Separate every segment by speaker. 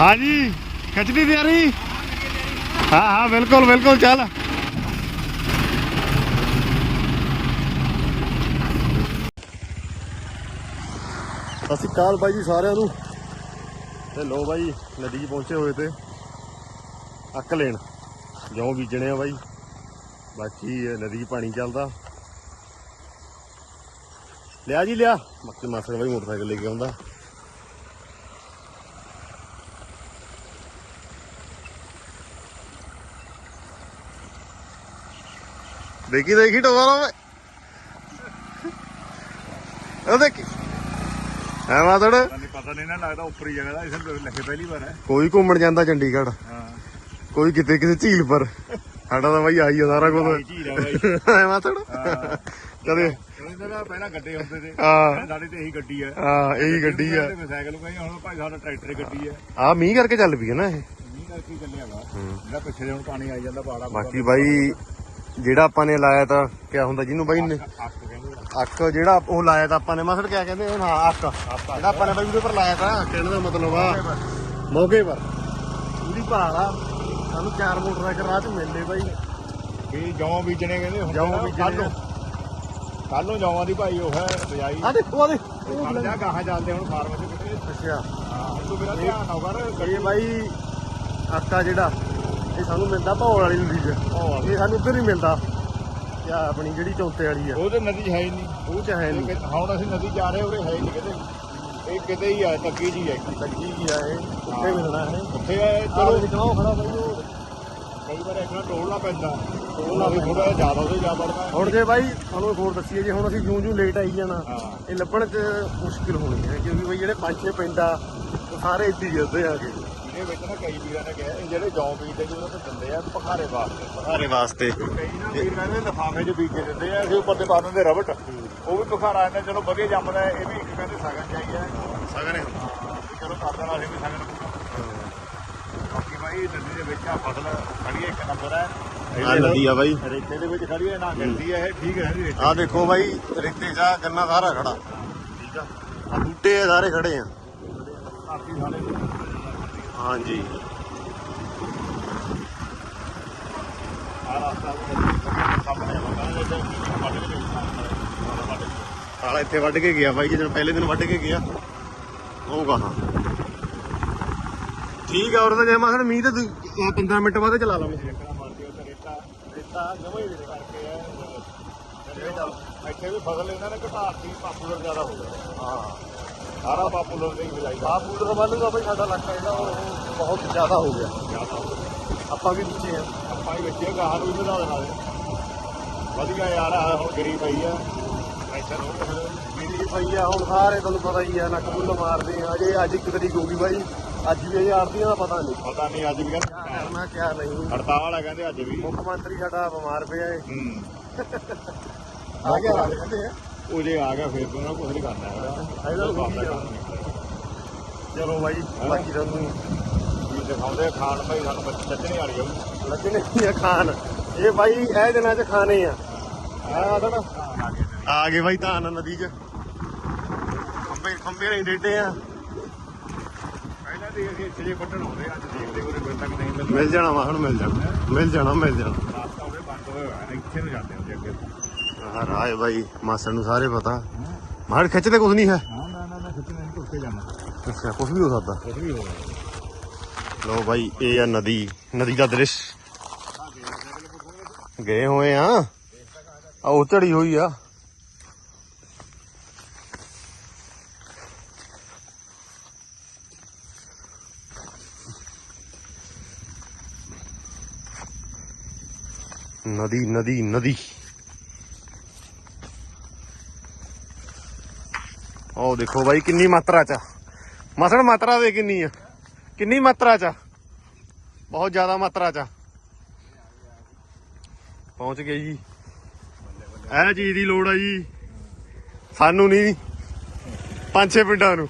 Speaker 1: ਹਾਂਜੀ ਖਿੱਚਦੀ ਤਿਆਰੀ? ਹਾਂ ਹਾਂ, ਬਿਲਕੁਲ ਬਿਲਕੁਲ, ਚੱਲ। ਸਤਿ ਸ਼੍ਰੀ ਅਕਾਲ ਬਾਈ ਜੀ ਸਾਰਿਆਂ ਨੂੰ। ਤੇ ਲੋ ਬਾਈ, ਨਦੀ 'ਚ ਪਹੁੰਚੇ ਹੋਏ ਤੇ। ਅੱਕ ਲੈਣ। ਜੌਂ ਬੀਜਣੇ ਆ ਬਾਈ। ਬਾਕੀ ਨਦੀ 'ਚ ਪਾਣੀ ਚੱਲਦਾ। ਲਿਆ ਜੀ, ਲਿਆ। ਬਾਕੀ ਮਾਸੜ ਬਾਈ ਮੋਟਰਸਾਈਕਲ ਲੈ ਕੇ ਆਉਂਦਾ। ਦੇਖੀ ਦੇਖੀ ਟੋਵਾ ਓਏ ਉਹ ਦੇਖੀ। ਐ
Speaker 2: ਪਤਾ ਨਹੀਂ ਨਾ ਲੱਗਦਾ ਉੱਪਰੀ ਜਗ੍ਹਾ ਦਾ ਇਸ ਨੂੰ ਲੱਗੇ ਪਹਿਲੀ ਵਾਰ ਹੈ।
Speaker 1: ਕੋਈ ਘੁੰਮਣ ਜਾਂਦਾ ਚੰਡੀਗੜ੍ਹ।
Speaker 2: ਹਾਂ।
Speaker 1: ਕੋਈ ਕਿਤੇ ਕਿਸੇ ਝੀਲ ਪਰ। ਸਾਡਾ ਤਾਂ ਬਾਈ ਆਈ ਆ ਸਾਰਾ ਕੁਝ
Speaker 2: ਝੀਲ ਆ ਬਾਈ।
Speaker 1: ਐ ਕਦੇ
Speaker 2: ਕਹਿੰਦੇ ਨਾ ਪਹਿਲਾਂ ਗੱਡੇ ਹੁੰਦੇ ਤੇ।
Speaker 1: ਹਾਂ।
Speaker 2: ਸਾਡੇ ਤੇ ਇਹੀ ਗੱਡੀ ਹੈ
Speaker 1: ਹਾਂ ਇਹੀ ਗੱਡੀ ਆ।
Speaker 2: ਤੇ ਸਾਈਕਲ ਕਹੀ ਹੁਣ ਭਾਈ ਸਾਡਾ ਟਰੈਕਟਰ ਹੀ ਗੱਡੀ ਹੈ
Speaker 1: ਆ ਮੀਂਹ ਕਰਕੇ ਚੱਲ ਪਈ ਹੈ ਨਾ ਇਹ।
Speaker 2: ਮੀਂਹ ਕਰਕੇ ਚੱਲਿਆ ਵਾ। ਜਿਹੜਾ ਪਿੱਛੇ ਹੁਣ ਪਾਣੀ ਆਈ ਜਾਂਦਾ ਬਾੜਾ
Speaker 1: ਬਾਕੀ ਬਾਈ ਜਿਹੜਾ ਆਪਾਂ ਨੇ ਲਾਇਆ ਤਾਂ ਕਿਆ ਹੁੰਦਾ ਜਿਹਨੂੰ ਬਾਈ ਨੇ?
Speaker 2: ਅੱਕ
Speaker 1: ਜਿਹੜਾ ਉਹ ਲਾਇਆ ਤਾਂ ਆਪਾਂ ਨੇ। ਮਾਸੜ ਕਿਆ ਕਹਿੰਦੇ? ਹਾਂ ਅੱਕ ਜਿਹੜਾ ਆਪਾਂ ਨੇ ਬਾਈ ਉਹਦੇ ਪਰ ਲਾਇਆ ਤਾਂ ਕਹਿਣ ਦਾ ਮਤਲਬ ਆ ਮੌਕੇ ਪਰ। ਪੂਰੀ। ਭਾਲ ਆ। ਸਾਨੂੰ ਚਾਰ ਮੋਟਰਸਾਈਕਲ ਰਾਹ ਚ ਮਿਲਦੇ ਬਾਈ।
Speaker 2: ਵੀ ਜੌਂ ਬੀਜਣੇ ਕਹਿੰਦੇ ਹੁਣ
Speaker 1: ਜੌਂ ਬੀਜਣੇ।
Speaker 2: ਕੱਲ ਨੂੰ। ਜੌਂਾਂ ਦੀ ਭਾਈ ਉਹ ਹੈ ਬਜਾਈ
Speaker 1: ਆ ਦੇਖੋ ਆ ਦੇ
Speaker 2: ਖੜ ਜਾ ਗਾਹਾਂ ਚੱਲਦੇ ਹੁਣ ਫਾਰਮ ਚ ਕਿਤੇ।
Speaker 1: ਅੱਛਾ।
Speaker 2: ਹਾਂ ਤੂੰ ਮੇਰਾ ਧਿਆਨ ਨਾ ਕਰ।
Speaker 1: ਇਹ ਬਾਈ ਆਕਾ ਜਿਹੜਾ ਇਹ ਸਾਨੂੰ ਮਿਲਦਾ ਭੌਲ ਵਾਲੀ ਨਦੀ 'ਚ
Speaker 2: ਭੌਲ।
Speaker 1: ਇਹ ਸਾਨੂੰ ਉੱਧਰ ਹੀ ਮਿਲਦਾ। ਯਾ ਆਪਣੀ ਜਿਹੜੀ ਚੌਂਤੇ ਵਾਲੀ ਆ।
Speaker 2: ਉਹ ਤੇ ਨਦੀ ਹੈ ਹੀ ਨਹੀਂ।
Speaker 1: ਉਹ ਚ ਹੈ ਨਹੀਂ।
Speaker 2: ਹੁਣ ਅਸੀਂ ਨਦੀ ਜਾ ਰਹੇ ਉਰੇ ਹੈ ਹੀ ਨਹੀਂ ਕਿਤੇ। ਇਹ ਕਿਤੇ ਹੀ ਆ ਤੱਕੀ ਜੀ ਹੈ।
Speaker 1: ਲੱਗੀ ਕੀ ਆ ਇਹ। ਉੱਥੇ ਮਿਲਣਾ ਹੈ।
Speaker 2: ਉੱਥੇ ਹੈ
Speaker 1: ਚਲੋ। ਨਿਕਲੋ ਖੜਾ ਬਾਈ ਉਹ
Speaker 2: ਕਈ ਵਾਰ ਇੱਕ ਨਾ ਟੋਲਣਾ ਪੈਂਦਾ। ਟੋਲਣਾ ਵੀ ਥੋੜਾ ਜ਼ਿਆਦਾ ਤੋਂ ਜ਼ਿਆਦਾ
Speaker 1: ਹੁਣ ਜੇ ਬਾਈ ਤੁਹਾਨੂੰ ਹੋਰ ਦੱਸੀਏ ਜੇ ਹੁਣ ਅਸੀਂ ਜੂੰ ਜੂੰ ਲੇਟ ਆਈ ਜਾਣਾ
Speaker 2: ਹਾਂ।
Speaker 1: ਇਹ ਲੱਭਣ 'ਚ ਮੁਸ਼ਕਿਲ ਹੋਣੀ ਹੈ ਕਿਉਂਕਿ ਬਈ ਜਿਹੜੇ ਪੰਜ ਛੇ ਪਿੰਡ ਆ ਉਹ ਸਾਰੇ ਇੱਥੇ ਹੀ ਉੱਤੇ ਆ ਗਏ
Speaker 2: ਇਹਦੇ ਵਿੱਚ ਨਾ ਕਈ ਵੀਰਾਂ ਨੇ ਕਿਹਾ ਇਹ ਜਿਹੜੇ ਜੌਂ ਬੀਜਦੇ ਜੀ ਉਹਨਾਂ ਤੋਂ ਦਿੰਦੇ ਆ ਭਖਾਰੇ ਵਾਸਤੇ।
Speaker 1: ਸਾਰੇ ਵਾਸਤੇ।
Speaker 2: ਕਈ ਨਾ ਵੀਰ ਕਹਿੰਦੇ ਲਿਫਾਫੇ 'ਚ ਬੀਜ ਕੇ ਦਿੰਦੇ ਆ ਅਸੀਂ ਉੱਪਰ ਤੇ ਪਾ ਦਿੰਦੇ ਰਬਟ। ਉਹ ਵੀ ਭਖਾਰਾ ਇਹਨਾਂ ਚਲੋ ਵਧੀਆ ਜੰਮਦਾ ਹੈ, ਇਹ ਵੀ ਇੱਕ ਕਹਿੰਦੇ ਸਗਨ ਚਾਹੀਦਾ
Speaker 1: ਸਗਨੇ
Speaker 2: ਚਲੋ ਕਰ ਦੇਣਾ ਅਸੀਂ ਵੀ ਸਗਨ ਬਾਕੀ ਭਾਈ ਨਦੀ ਦੇ ਵਿੱਚ ਆ ਫਸਲ ਖੜੀ ਹੈ ਇੱਕ ਨੰਬਰ ਹੈ।
Speaker 1: ਆ ਨਦੀ ਆ ਬਾਈ।
Speaker 2: ਰੇਤੇ ਦੇ ਵਿੱਚ ਖੜੀ ਹੈ ਨਾ ਗਿਰਦੀ ਹੈ ਇਹ ਠੀਕ ਹੈ ਜੀ
Speaker 1: ਆ ਦੇਖੋ ਬਾਈ ਰੇਤੇ ਆ ਗੰਨਾ ਸਾਰਾ ਖੜਾ। ਠੀਕ ਆ। ਆ ਬੂਟੇ ਆ ਸਾਰੇ ਖੜੇ ਆ।
Speaker 2: ਆਪੀ ਸਾਲੇ
Speaker 1: ਹਾਂਜੀ। ਸਾਲਾ ਇੱਥੇ ਵੱਢ ਕੇ ਗਿਆ ਬਾਈ ਜਦੋਂ ਪਹਿਲੇ ਦਿਨ ਵੱਢ ਕੇ ਗਿਆ। ਉਹ ਕਹਾ? ਠੀਕ ਆ ਔਰ ਤਾਂ ਜੇ ਮੈਂ ਮੀਂਹ ਤੇ ਦੂ- ਆਹ 15 ਮਿੰਟ ਬਾਅਦ ਚਲਾ ਲਾਂਗੇ
Speaker 2: ਰੇਤਾ ਰੇਤਾ ਜਮਾ ਹੀ ਦੇ ਕਰਕੇ ਹੈ ਇੱਥੇ ਵੀ ਫਸਲ ਇਹਨਾਂ ਨੇ ਘਟਾਤੀ ਪਾਪੂਲਰ ਜ਼ਿਆਦਾ ਹੋ ਗਿਆ।
Speaker 1: ਹਾਂ।
Speaker 2: ਸਾਰਾ ਪਾਪੂਲਰ ਦੇ
Speaker 1: ਆ ਪੂਰਾ ਵੱਲੋਂ ਬਾਈ ਸਾਡਾ ਇਲਾਕਾ ਜਿਹੜਾ ਉਹ ਬਹੁਤ ਜ਼ਿਆਦਾ ਹੋ ਗਿਆ।
Speaker 2: ਜ਼ਿਆਦਾ ਹੋ ਗਿਆ
Speaker 1: ਆਪਾਂ ਵੀ ਪਿੱਛੇ ਆ।
Speaker 2: ਆਪਾਂ ਹੀ ਬੱਚੇ ਗਾਹਾਂ ਨੂੰ ਵੀ ਵਧਾ ਦੇਣਾ ਦੇ ਵਧੀਆ ਯਾਰ ਆ ਹੁਣ ਗਰੀਬ ਪਈ ਆ। ਹੋ ਗਈ
Speaker 1: ਮੇਰੀ ਪਈ ਆ ਹੁਣ ਸਾਰੇ ਤੁਹਾਨੂੰ ਪਤਾ ਹੀ ਆ ਨੱਕ ਬੁੱਲ ਮਾਰਦੇ ਆ। ਅਜੇ ਅੱਜ ਇੱਕ ਤਰੀਕ ਹੋ ਗਈ ਬਾਈ। ਅੱਜ ਵੀ ਇਹ ਆਰਤੀਆਂ ਦਾ ਪਤਾ ਨਹੀਂ।
Speaker 2: ਪਤਾ ਨਹੀਂ ਅੱਜ ਵੀ ਕਹਿੰਦੇ
Speaker 1: ਕਰਨਾ ਕਿਆ ਨਹੀਂ।
Speaker 2: ਹੜਤਾਲ ਆ ਕਹਿੰਦੇ ਅੱਜ ਵੀ।
Speaker 1: ਮੁੱਖ ਮੰਤਰੀ ਸਾਡਾ ਬਿਮਾਰ ਪਿਆ ਏ।
Speaker 2: ਹੂੰ।
Speaker 1: ਆ ਗਿਆ ਕਹਿੰਦੇ ਆ
Speaker 2: ਉਹ ਜੇ ਆ ਗਿਆ ਫਿਰ ਉਹਨਾਂ ਕੁਝ ਨਹੀਂ ਕਰਨਾ ਹੈਗਾ।
Speaker 1: ਇਹਦਾ ਤਾਂ ਕੀ ਆ। ਚਲੋ ਬਾਈ ਬਾਕੀ ਤੁਹਾਨੂੰ
Speaker 2: ਵੀ ਦਿਖਾਉਂਦੇ ਆ ਖਾਣ ਭਾਈ ਸਾਨੂੰ ਬੱਚੇ ਚੱਟਣੇ ਵਾਲੀ ਆਉ
Speaker 1: ਲੱਗਣੇ ਨਹੀਂ ਆ ਖਾਣ। ਇਹ ਬਾਈ ਇਹ ਦਿਨਾਂ 'ਚ ਖਾਣੇ ਆ। ਆ ਤਾਂ ਆ ਗਏ ਬਾਈ ਧਾਨ ਨਦੀ 'ਚ। ਖੰਬੇ ਖੰਬੇ ਨਹੀਂ ਡੇਡੇ ਆ।
Speaker 2: ਪਹਿਲਾਂ ਤੇ ਅਸੀਂ ਆਉਂਦੇ ਅੱਜ ਦੇਖਦੇ ਉਰੇ ਕੋਈ ਤੱਕ ਨਹੀਂ ਮਿਲਦਾ।
Speaker 1: ਮਿਲ ਜਾਣਾ ਵਾ ਹੁਣ ਮਿਲ ਜਾਣਾ। ਮਿਲ ਜਾਣਾ ਮਿਲ ਜਾਣਾ।
Speaker 2: ਰਾਸਤਾ ਬੰਦ ਹੋਇਆ ਇੱਥੇ ਨੂੰ ਜਾਂਦੇ ਹੁੰਦੇ ਅੱਗੇ।
Speaker 1: ਹਾਂ ਰਾਏ ਬਾਈ ਮਾਸੜ ਨੂੰ ਸਾਰੇ ਪਤਾ। ਮਾਰ ਖਿੱਚਦੇ ਕੁਝ ਨਹੀਂ ਹੈ?
Speaker 2: ਹਾਂ ਨਾ ਨਾ ਨਾ ਖਿੱਚਣੇ ਨਹੀਂ ਟੁੱਟ ਕੇ ਜਾਣਾ।
Speaker 1: ਅੱਛਾ ਕੁਝ ਵੀ ਹੋ ਸਕਦਾ।
Speaker 2: ਕੁਝ ਵੀ ਹੋ
Speaker 1: ਲੋ ਬਾਈ ਇਹ ਆ ਨਦੀ ਨਦੀ ਦਾ ਦ੍ਰਿਸ਼। ਗਏ ਹੋਏ ਆ। ਆ ਉਹ ਝੜੀ ਹੋਈ ਆ। ਨਦੀ ਨਦੀ ਨਦੀ। ਉਹ ਦੇਖੋ ਬਾਈ ਕਿੰਨੀ ਮਾਤਰਾ ਚ ਆ। ਮਸਲ ਮਾਤਰਾ ਦੇ ਕਿੰਨੀ ਆ? ਕਿੰਨੀ ਮਾਤਰਾ ਚ? ਬਹੁਤ ਜ਼ਿਆਦਾ ਮਾਤਰਾ ਚ। ਪਹੁੰਚ ਗਏ ਜੀ। ਇਹ ਚੀਜ਼ ਦੀ ਲੋੜ ਆ ਜੀ। ਸਾਨੂੰ ਨਹੀਂ ਪੰਜ ਛੇ ਪਿੰਡਾਂ ਨੂੰ।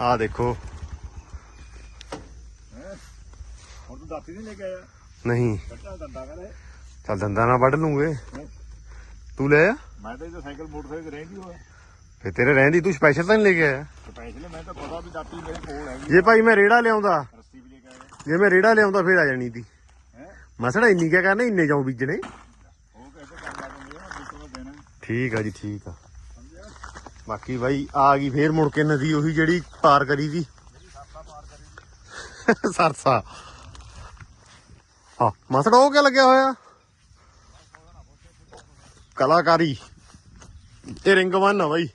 Speaker 1: ਆ ਦੇਖੋ।
Speaker 2: ਹੁਣ ਤੂੰ ਦਾਤੀ ਨਹੀਂ ਲੈ ਕੇ ਆਇਆ?
Speaker 1: ਨਹੀਂ। ਚੱਲ ਦੰਦਾਂ ਨਾਲ ਵੱਢ ਲੂੰਗੇ। ਤੂੰ ਲੈ ਆ।
Speaker 2: ਮੈਂ ਤਾਂ ਇਹ ਸਾਈਕਲ ਮੋਟਰਸਾਈਕਲ ਰਹਿੰਦੀ ਹੋਇਆ।
Speaker 1: ਫੇ ਤੇਰੇ ਰਹਿੰਦੀ ਤੂੰ ਸਪੈਸ਼ਲ ਤਾਂ ਨਹੀਂ ਲੈ ਕੇ ਆਇਆ?
Speaker 2: ਸਪੈਸ਼ਲ ਮੈਂ ਤਾਂ ਪਤਾ ਵੀ ਦਾਤੀ ਮੇਰੇ ਕੋਲ ਹੈਗੀ
Speaker 1: ਜੇ ਭਾਈ ਮੈਂ ਰੇੜਾ ਲਿਆਉਂਦਾ
Speaker 2: ਰੱਸੀ ਵੀ ਲੈ ਕੇ ਆਇਆ।
Speaker 1: ਜੇ ਮੈਂ ਰੇੜਾ ਲਿਆਉਂਦਾ ਫੇਰ ਆ ਜਾਣੀ ਤੀ।
Speaker 2: ਹੈ?
Speaker 1: ਮਸੜਾ ਇੰਨੀ ਕਿਆ ਕਰਨਾ ਇੰਨੇ ਜਾਉ ਬੀਜਣੇ। ਠੀਕ ਆ ਜੀ ਠੀਕ ਆ। ਬਾਕੀ ਬਾਈ ਆ ਗਈ ਫੇਰ ਮੁੜ ਕੇ ਨਦੀ ਉਹੀ ਜਿਹੜੀ ਪਾਰ ਕਰੀ ਦੀ ਸਰਸਾ। ਹਾਂ ਮਸੜਾ ਉਹ ਕਿਆ ਲੱਗਿਆ ਹੋਇਆ? ਕਲਾਕਾਰੀ। ਇਹ ਰਿੰਗ ਬੰਨ ਆ ਬਾਈ।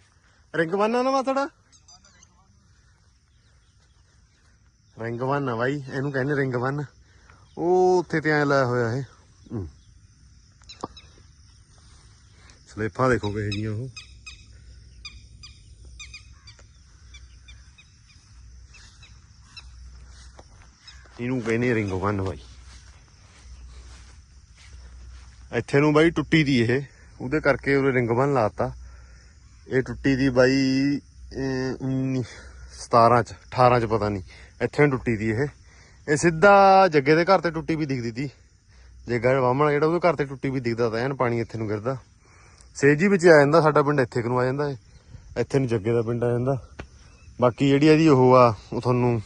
Speaker 1: ਰਿੰਗ ਬੰਨ ਆ ਨਾ ਮਸੜਾ ਰਿੰਗ ਬੰਨ ਆ ਬਾਈ, ਇਹਨੂੰ ਕਹਿੰਦੇ ਰਿੰਗ ਬੰਨ ਉਹ ਉੱਥੇ ਤੇ ਐ ਲਾਇਆ ਹੋਇਆ ਇਹ। ਸਲੇਫਾਂ ਦੇਖੋ ਕਿਹੋ ਜੀਆਂ ਉਹ। ਇਹਨੂੰ ਕਹਿੰਦੇ ਰਿੰਗ ਬੰਨ ਬਾਈ। ਇੱਥੇ ਨੂੰ ਬਾਈ ਟੁੱਟੀ ਦੀ ਇਹ। ਉਹਦੇ ਕਰਕੇ ਉਹਨੇ ਰਿੰਗ ਵਨ ਲਾਤਾ। ਇਹ ਟੁੱਟੀ ਦੀ ਬਾਈ ਅਹ, 19 17 ਚ 18 ਚ ਪਤਾ ਨਹੀਂ। ਇੱਥੇ ਟੁੱਟੀ ਦੀ ਇਹ। ਇਹ ਸਿੱਧਾ ਜੱਗੇ ਦੇ ਘਰ ਤੇ ਟੁੱਟੀ ਵੀ ਦਿਖਦੀ ਤੀ। ਜੱਗਾ ਵਾਮਣ ਜਿਹੜਾ ਉਹਦੇ ਘਰ ਤੇ ਟੁੱਟੀ ਵੀ ਦਿਖਦਾ ਤਾਂ ਐਨ ਪਾਣੀ ਇੱਥੇ ਨੂੰ ਗਿਰਦਾ। ਸੇਜੀ ਵਿੱਚ ਆ ਜਾਂਦਾ ਸਾਡਾ ਪਿੰਡ ਇੱਥੇ ਨੂੰ ਆ ਜਾਂਦਾ ਇੱਥੇ ਨੂੰ ਜੱਗੇ ਦਾ ਪਿੰਡ ਆ ਜਾਂਦਾ। ਬਾਕੀ ਜਿਹੜੀ ਇਹਦੀ ਉਹ ਆ ਉਹ ਤੁਹਾਨੂੰ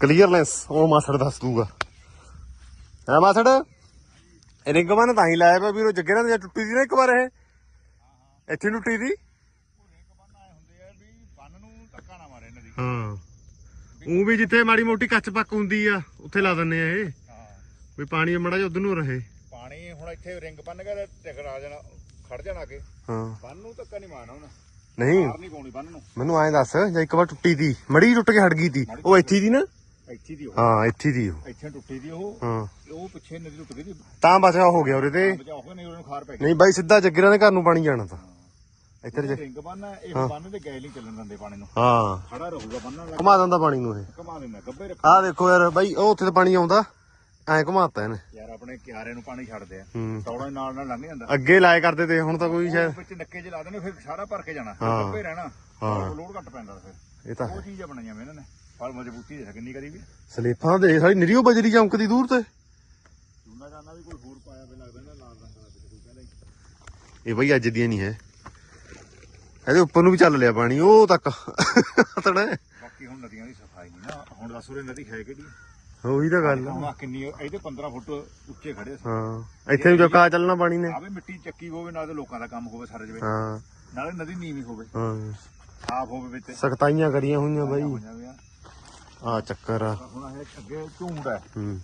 Speaker 1: ਕਲੀਅਰਲੈਂਸ ਉਹ ਮਾਸੜ ਦੱਸ ਦੂਗਾ। ਹੈ ਮਾਸੜ? ਰਿੰਗ ਬੰਨ ਤਾਂ ਹੀ ਲਾਇਆ ਪਿਆ ਵੀਰੋ ਜੱਗੇ ਨਾਲ ਟੁੱਟੀ ਦੀ ਨਾ ਇੱਕ ਵਾਰ ਇਹ। ਇੱਥੇ ਟੁੱਟੀ ਹਾਂ। ਉਹ ਵੀ ਜਿੱਥੇ ਮਾੜੀ ਮੋਟੀ ਕੱਚ ਪੱਕ ਹੁੰਦੀ ਆ ਉੱਥੇ ਲਾ ਦਿੰਨੇ ਆ ਇਹ।
Speaker 2: ਹਾਂ
Speaker 1: ਵੀ ਪਾਣੀ ਮੜਾ ਜਿਹਾ ਉਧਰ ਨੂੰ ਰਹੇ।
Speaker 2: ਪਾਣੀ ਹੁਣ ਇੱਥੇ ਰਿੰਗ ਬੰਨ ਕੇ ਟਿਕੜਾ ਜਾਣਾ ਖੜ ਜਾਣਾ ਅੱਗੇ।
Speaker 1: ਹਾਂ।
Speaker 2: ਬੰਨ ਨੂੰ ਧੱਕਾ ਨਹੀਂ ਮਾਰਨਾ ਹੁਣ
Speaker 1: ਨਹੀਂ।
Speaker 2: ਮਾਰ ਨਹੀਂ ਪਾਉਣੀ ਬੰਨ ਨੂੰ।
Speaker 1: ਮੈਨੂੰ ਐਂ ਦੱਸ ਜੇ ਇੱਕ ਵਾਰ ਟੁੱਟੀ ਦੀ ਮੜੀ ਟੁੱਟ ਕੇ ਹਟ ਗਈ ਤੀ ਉਹ ਇੱਥੇ ਦੀ ਨਾ?
Speaker 2: ਇੱਥੇ ਦੀ ਉਹ।
Speaker 1: ਹਾਂ ਇੱਥੇ ਦੀ ਉਹ।
Speaker 2: ਇੱਥੇ ਟੁੱਟੀ ਦੀ ਉਹ।
Speaker 1: ਹਾਂ।
Speaker 2: ਉਹ ਪਿੱਛੇ ਨਦੀ ਟੁੱਟ ਗਈ ਦੀ।
Speaker 1: ਤਾਂ ਬਚਾ ਹੋ ਗਿਆ ਉਰੇ ਤੇ।
Speaker 2: ਬਚਾ ਹੋ ਨਹੀਂ ਉਹਨੂੰ ਖਾਰ ਪੈ ਗਈ
Speaker 1: ਨਹੀਂ ਬਾਈ ਸਿੱਧਾ ਜੱਗਰਾਂ ਦੇ ਘਰ ਨੂੰ ਪਾਣੀ ਜਾਣਾ ਤਾਂ। ਇੱਧਰ ਜੇ
Speaker 2: ਰਿੰਗ ਬੰਨ ਹੈ, ਇਹ ਬੰਨ ਦੇ ਗੈਲ ਨਹੀਂ ਚੱਲਣ ਦਿੰਦੇ ਪਾਣੀ ਨੂੰ।
Speaker 1: ਹਾਂ।
Speaker 2: ਖੜਾ ਰਹੂਗਾ ਬੰਨਣ ਲੱਗ
Speaker 1: ਘੁਮਾ ਦਿੰਦਾ ਪਾਣੀ ਨੂੰ ਇਹ।
Speaker 2: ਘਮਾ ਦਿੰਦਾ ਗੱਬੇ ਰੱਖ।
Speaker 1: ਆਹ ਦੇਖੋ ਯਾਰ ਬਾਈ ਉਹ ਉੱਥੇ ਤੇ ਪਾਣੀ ਆਉਂਦਾ। ਐਂ ਘੁਮਾਤਾ ਇਹਨੇ।
Speaker 2: ਯਾਰ ਆਪਣੇ ਕਿਆਰੇ ਨੂੰ ਪਾਣੀ ਛੱਡਦੇ ਆ। ਤੌੜਾ ਨਾਲ ਨਾਲ ਲੰਘ ਜਾਂਦਾ।
Speaker 1: ਅੱਗੇ ਲਾਏ ਕਰਦੇ ਤੇ ਹੁਣ ਤਾਂ ਕੋਈ ਸ਼ਾਇਦ
Speaker 2: ਵਿੱਚ ਨੱਕੇ 'ਚ ਲਾ ਦੇਣੇ ਫਿਰ ਸਾਰਾ ਭਰ ਕੇ ਜਾਣਾ। ਗੱਬੇ ਰਹਿਣਾ।
Speaker 1: ਹਾਂ।
Speaker 2: ਲੋਡ ਘੱਟ ਪੈਂਦਾ ਫਿਰ।
Speaker 1: ਇਹ ਤਾਂ
Speaker 2: ਉਹ ਚੀਜ਼ਾਂ ਬਣਾਈਆਂ ਮੈਂ ਇਹਨਾਂ ਨੇ। ਫਲ ਮਜ਼ਬੂਤੀ ਦੇਖ ਕਿੰਨੀ ਕਰੀ ਵੀ?
Speaker 1: ਸਲੇਫਾਂ ਦੇ ਸਾਡੀ ਨਿਰੀਓ ਬਜਰੀ ਚਮਕਦੀ ਦੂਰ ਤੇ।
Speaker 2: ਚੂਨਾ ਜਾਨਾ ਵੀ ਕੋਈ ਹੋਰ ਪਾਇਆ ਵੇ ਲੱਗਦਾ ਨਾ ਲਾਲ ਰੰਗ ਦਾ ਵਿੱਚ ਕੋਈ ਕਹਿੰਦਾ
Speaker 1: ਇਹ ਬਈ ਅੱਜ ਦੀਆਂ ਨਹੀਂ ਹੈ। ਇਹਦੇ ਉੱਪਰ ਨੂੰ ਵੀ ਚੱਲ ਲਿਆ ਪਾਣੀ ਉਹ ਤੱਕ। ਤੜਾ
Speaker 2: ਬਾਕੀ ਹੁਣ ਨਦੀਆਂ ਦੀ ਸਫ਼ਾਈ ਨਹੀਂ ਨਾ ਹੁਣ ਦੱਸ ਉਰੇ ਨਦੀ ਹੈ ਕਿਹੜੀ?
Speaker 1: ਉਹੀ ਤਾਂ ਗੱਲ।
Speaker 2: ਹੁਣ ਕਿੰਨੀ ਇਹਦੇ 15 ਫੁੱਟ ਉੱਚੇ ਖੜੇ ਸੀ।
Speaker 1: ਹਾਂ ਇੱਥੇ ਨੂੰ ਜੋਕਾ ਚੱਲਣਾ ਪਾਣੀ ਨੇ।
Speaker 2: ਆਵੇ ਮਿੱਟੀ ਚੱਕੀ ਹੋਵੇ ਨਾਲ ਤੇ ਲੋਕਾਂ ਦਾ ਕੰਮ ਹੋਵੇ ਸਾਰੇ ਜਵੇ।
Speaker 1: ਹਾਂ।
Speaker 2: ਨਾਲੇ ਨਦੀ ਨੀਵੀਂ ਹੋਵੇ।
Speaker 1: ਹਾਂ।
Speaker 2: ਸਾਫ਼ ਹੋਵੇ ਵਿੱਚ।
Speaker 1: ਸਖਤਾਈਆਂ ਕਰੀਆਂ ਹੋਈਆਂ ਬਾਈ।
Speaker 2: ਆ
Speaker 1: ਚੱਕਰ ਆ।
Speaker 2: ਹੁਣ ਇਹ ਅੱਗੇ ਝੂੰਡ ਹੈ।
Speaker 1: ਹੂੰ।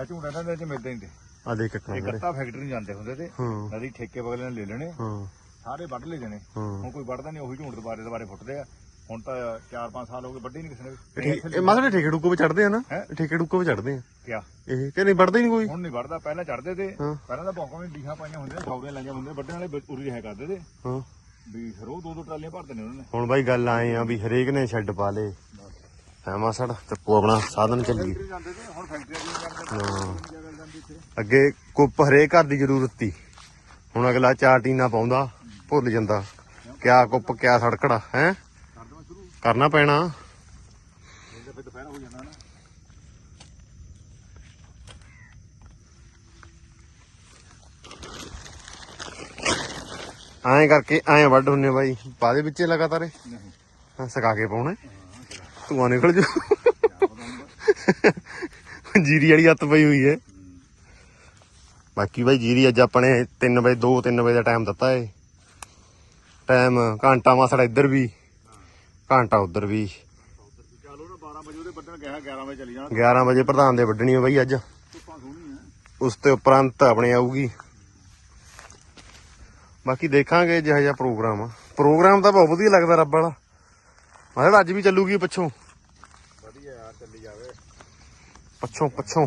Speaker 2: ਇਹ ਝੂੰਡ ਇਹਨਾਂ ਦੇ ਚ ਮਿਲਦੇ ਨਹੀਂ ਤੇ
Speaker 1: ਆ
Speaker 2: ਇਹ
Speaker 1: ਕਿੰਨਾ
Speaker 2: ਗੱਤਾ ਫੈਕਟਰੀ ਨੂੰ ਜਾਂਦੇ ਹੁੰਦੇ ਤੇ।
Speaker 1: ਹਾਂ।
Speaker 2: ਨਦੀ ਠੇਕੇ ਬਗਲੇ ਨੇ ਲੈ ਲੈਣੇ।
Speaker 1: ਹਾਂ।
Speaker 2: ਸਾਰੇ ਵੱਢ ਲੈ ਜਾਣੇ।
Speaker 1: ਹਾਂ।
Speaker 2: ਹੁਣ ਕੋਈ ਵੱਢਦਾ ਨਹੀਂ ਉਹੀ ਝੂੰਡ ਦੁਬਾਰੇ ਦੁਬਾਰੇ ਫੁੱਟਦੇ ਆ। ਹੁਣ ਤਾਂ 4-5 ਸਾਲ ਹੋ ਗਏ ਵੱਢੇ ਨਹੀਂ ਕਿਸੇ ਨੇ।
Speaker 1: ਇਹ ਠੇ- ਇਹ ਮਾਸੜੇ ਠੇਕੇ ਡੁੱਕੋ ਵੀ ਚੜਦੇ ਆ ਨਾ?
Speaker 2: ਹੈਂ?
Speaker 1: ਠੇਕੇ ਡੁੱਕੋ ਵੀ ਚੜਦੇ ਆ।
Speaker 2: ਕਿਆ?
Speaker 1: ਇਹ ਕਿ ਨਹੀਂ ਵੜਦਾ ਹੀ ਨਹੀਂ ਕੋਈ?
Speaker 2: ਹੁਣ ਨਹੀਂ ਵੱਢਦਾ ਪਹਿਲਾਂ ਚੜਦੇ ਤੇ।
Speaker 1: ਹਾਂ।
Speaker 2: ਪਹਿਲਾਂ ਤਾਂ ਬਹੁਤ ਕੋਈ ਡੀਹਾਂ ਪਾਈਆਂ ਹੁੰਦੀਆਂ ਸੌਰੀਆਂ ਲਾਈਆਂ ਹੁੰਦੀਆਂ ਵੱਢਣ ਵਾਲੇ ਬ- ਉਰੀ ਰਹਿ ਕਰਦੇ ਤੇ।
Speaker 1: ਹਾਂ।
Speaker 2: ਵੀ ਫਿਰ ਉਹ ਦੋ ਦੋ ਟਰਾਲੀਆਂ ਭਰਦੇ ਨੇ ਉਹਨਾਂ ਨੇ।
Speaker 1: ਹੁਣ ਬਾਈ ਗੱਲ ਆਏ ਆ ਵੀ ਹਰੇਕ ਨੇ ਛੱਡ ਪਾ ਲੇ ਹੈ ਮਾਸੜ ਚੱਕੋ ਆਪਣਾ ਸਾਧਨ
Speaker 2: ਤੇ ਇੱਥੇ
Speaker 1: ਅੱਗੇ ਕੁੱਪ ਹਰੇਕ ਘਰ ਦੀ ਜ਼ਰੂਰਤ ਸੀ ਹੁਣ ਅਗਲਾ ਚਾਰ ਟੀਨਾ ਪਾਉਂਦਾ ਭੁੱਲ ਜਾਂਦਾ। ਕਿਆ ਕੁੱਪ ਕਿਆ ਸੜਕੜਾ ਹੈ?
Speaker 3: ਕਰਨਾ ਪੈਣਾ।
Speaker 1: ਐਂ ਕਰਕੇ ਐਂ ਵੱਢ ਹੁੰਨੇ ਬਾਈ। ਪਾ ਦੇ ਵਿੱਚੇ ਲਗਾਤਾਰ?
Speaker 2: ਨਹੀਂ।
Speaker 1: ਸਕਾ ਕੇ ਪਾਉਣਾ। ਧੂਆਂ ਨਿਕਲ ਜੂ। ਜੀਰੀ ਵਾਲੀ ਹੱਤ ਪਈ ਹੋਈ ਹੈ। ਬਾਕੀ ਬਾਈ ਜੀਰੀ ਅੱਜ ਆਪਣੇ 3 ਵਜੇ 2 3 ਵਜੇ ਦਾ ਟਾਈਮ ਦਿੱਤਾ ਏ। ਟਾਈਮ ਘੰਟਾ ਮਾਸੜਾ ਇੱਧਰ ਵੀ, ਘੰਟਾ ਉੱਧਰ ਵੀ।
Speaker 2: ਚਲੋ ਨਾ 12 ਵਜੇ ਉਹਦੇ ਵੱਢਣ ਗਿਆ 11 ਵਜੇ ਚਲੀ ਜਾਣਾ
Speaker 1: 11 ਵਜੇ ਪ੍ਰਧਾਨ ਦੇ ਵੱਢਣੀ ਆ ਬਾਈ ਅੱਜ।
Speaker 2: ਧੁੱਪਾਂ
Speaker 1: ਉਸ ਤੇ ਉਪਰੰਤ ਆਪਣੇ ਆਊਗੀ। ਬਾਕੀ ਦੇਖਾਂਗੇ ਜਿਹੋ ਜਿਹਾ ਪ੍ਰੋਗਰਾਮ ਆ। ਪ੍ਰੋਗਰਾਮ ਤਾਂ ਬਹੁਤ ਵਧੀਆ ਲੱਗਦਾ ਰੱਬ ਵਾਲਾ। ਮਾਸੜਾ ਅੱਜ ਵੀ ਚੱਲੂਗੀ ਪਿੱਛੋਂ।
Speaker 2: ਵਧੀਆ ਯਾਰ ਚੱਲੀ ਜਾਵੇ।
Speaker 1: ਪੱਛੋਂ ਪੱਛੋਂ।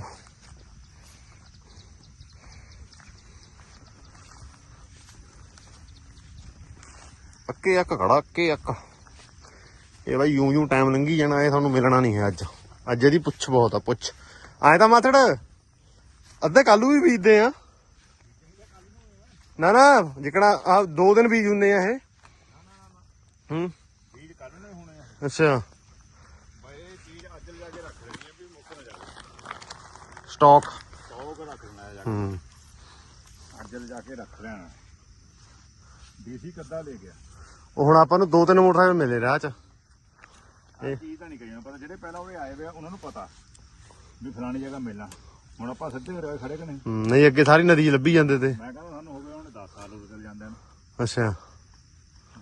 Speaker 1: ਅੱਕੇ ਅੱਕ ਖੜਾ ਅੱਕੇ ਅੱਕ। ਇਹ ਬਾਈ ਯੂੰ ਯੂੰ ਟਾਈਮ ਲੰਘੀ ਜਾਣਾ ਇਹ ਤੁਹਾਨੂੰ ਮਿਲਣਾ ਨਹੀਂ ਹੈ ਅੱਜ। ਅੱਜ ਇਹਦੀ ਪੁੱਛ ਬਹੁਤ ਆ ਪੁੱਛ। ਆਏ ਤਾਂ ਮਾਥੜ ਅੱਧੇ ਕੱਲੂ ਵੀ ਬੀਜਦੇ ਆ। ਨਾ ਨਾ ਜਿਕਣਾ ਆ ਦੋ ਦਿਨ ਬੀਜ ਹੁੰਦੇ ਆ ਇਹ। ਹੂੰ। ਅੱਛਾ।
Speaker 2: ਬਈ ਇਹ ਚੀਜ਼ ਅੱਜ ਲਿਜਾ ਕੇ ਰੱਖ ਲੈਣੀ ਆ ਵੀ ਮੁੱਕ ਨਾ ਜਾਵੇ।
Speaker 1: ਸਟਾਕ।
Speaker 2: ਜਾ ਕੇ।
Speaker 1: ਹੂੰ।
Speaker 2: ਅੱਜ ਲਿਜਾ ਕੇ ਰੱਖ ਲੈਣਾ। ਦੇਸੀ ਕੱਦਾ ਲੈ ਗਿਆ।
Speaker 1: ਉਹ ਹੁਣ ਆਪਾਂ ਨੂੰ ਦੋ ਤਿੰਨ ਮੋਟਰਸਾਈਕਲ ਮਿਲੇ ਰਾਹ 'ਚ।
Speaker 2: ਇਹ ਚੀਜ਼ ਤਾਂ ਨਹੀਂ ਕਹੀਆਂ ਪਤਾ ਜਿਹੜੇ ਪਹਿਲਾਂ ਉਹਦੇ ਆਏ ਵੇ ਆ ਉਹਨਾਂ ਨੂੰ ਪਤਾ ਵੀ ਫਲਾਣੀ ਜਗ੍ਹਾ ਮਿਲਣਾ। ਹੁਣ ਆਪਾਂ ਸਿੱਧੇ ਰਹੇ ਖੜੇ ਕਿ ਨਹੀਂ?
Speaker 1: ਹੂੰ, ਨਹੀਂ ਅੱਗੇ ਸਾਰੀ ਨਦੀ ਲੱਭੀ ਜਾਂਦੇ ਤੇ।
Speaker 2: ਮੈਂ ਕਹਿੰਦਾ ਸਾਨੂੰ ਹੋ ਗਏ ਹੁਣ 10 ਸਾਲ ਹੋ ਗਏ ਚੱਲ ਜਾਂਦੇ ਨੂੰ।
Speaker 1: ਅੱਛਾ।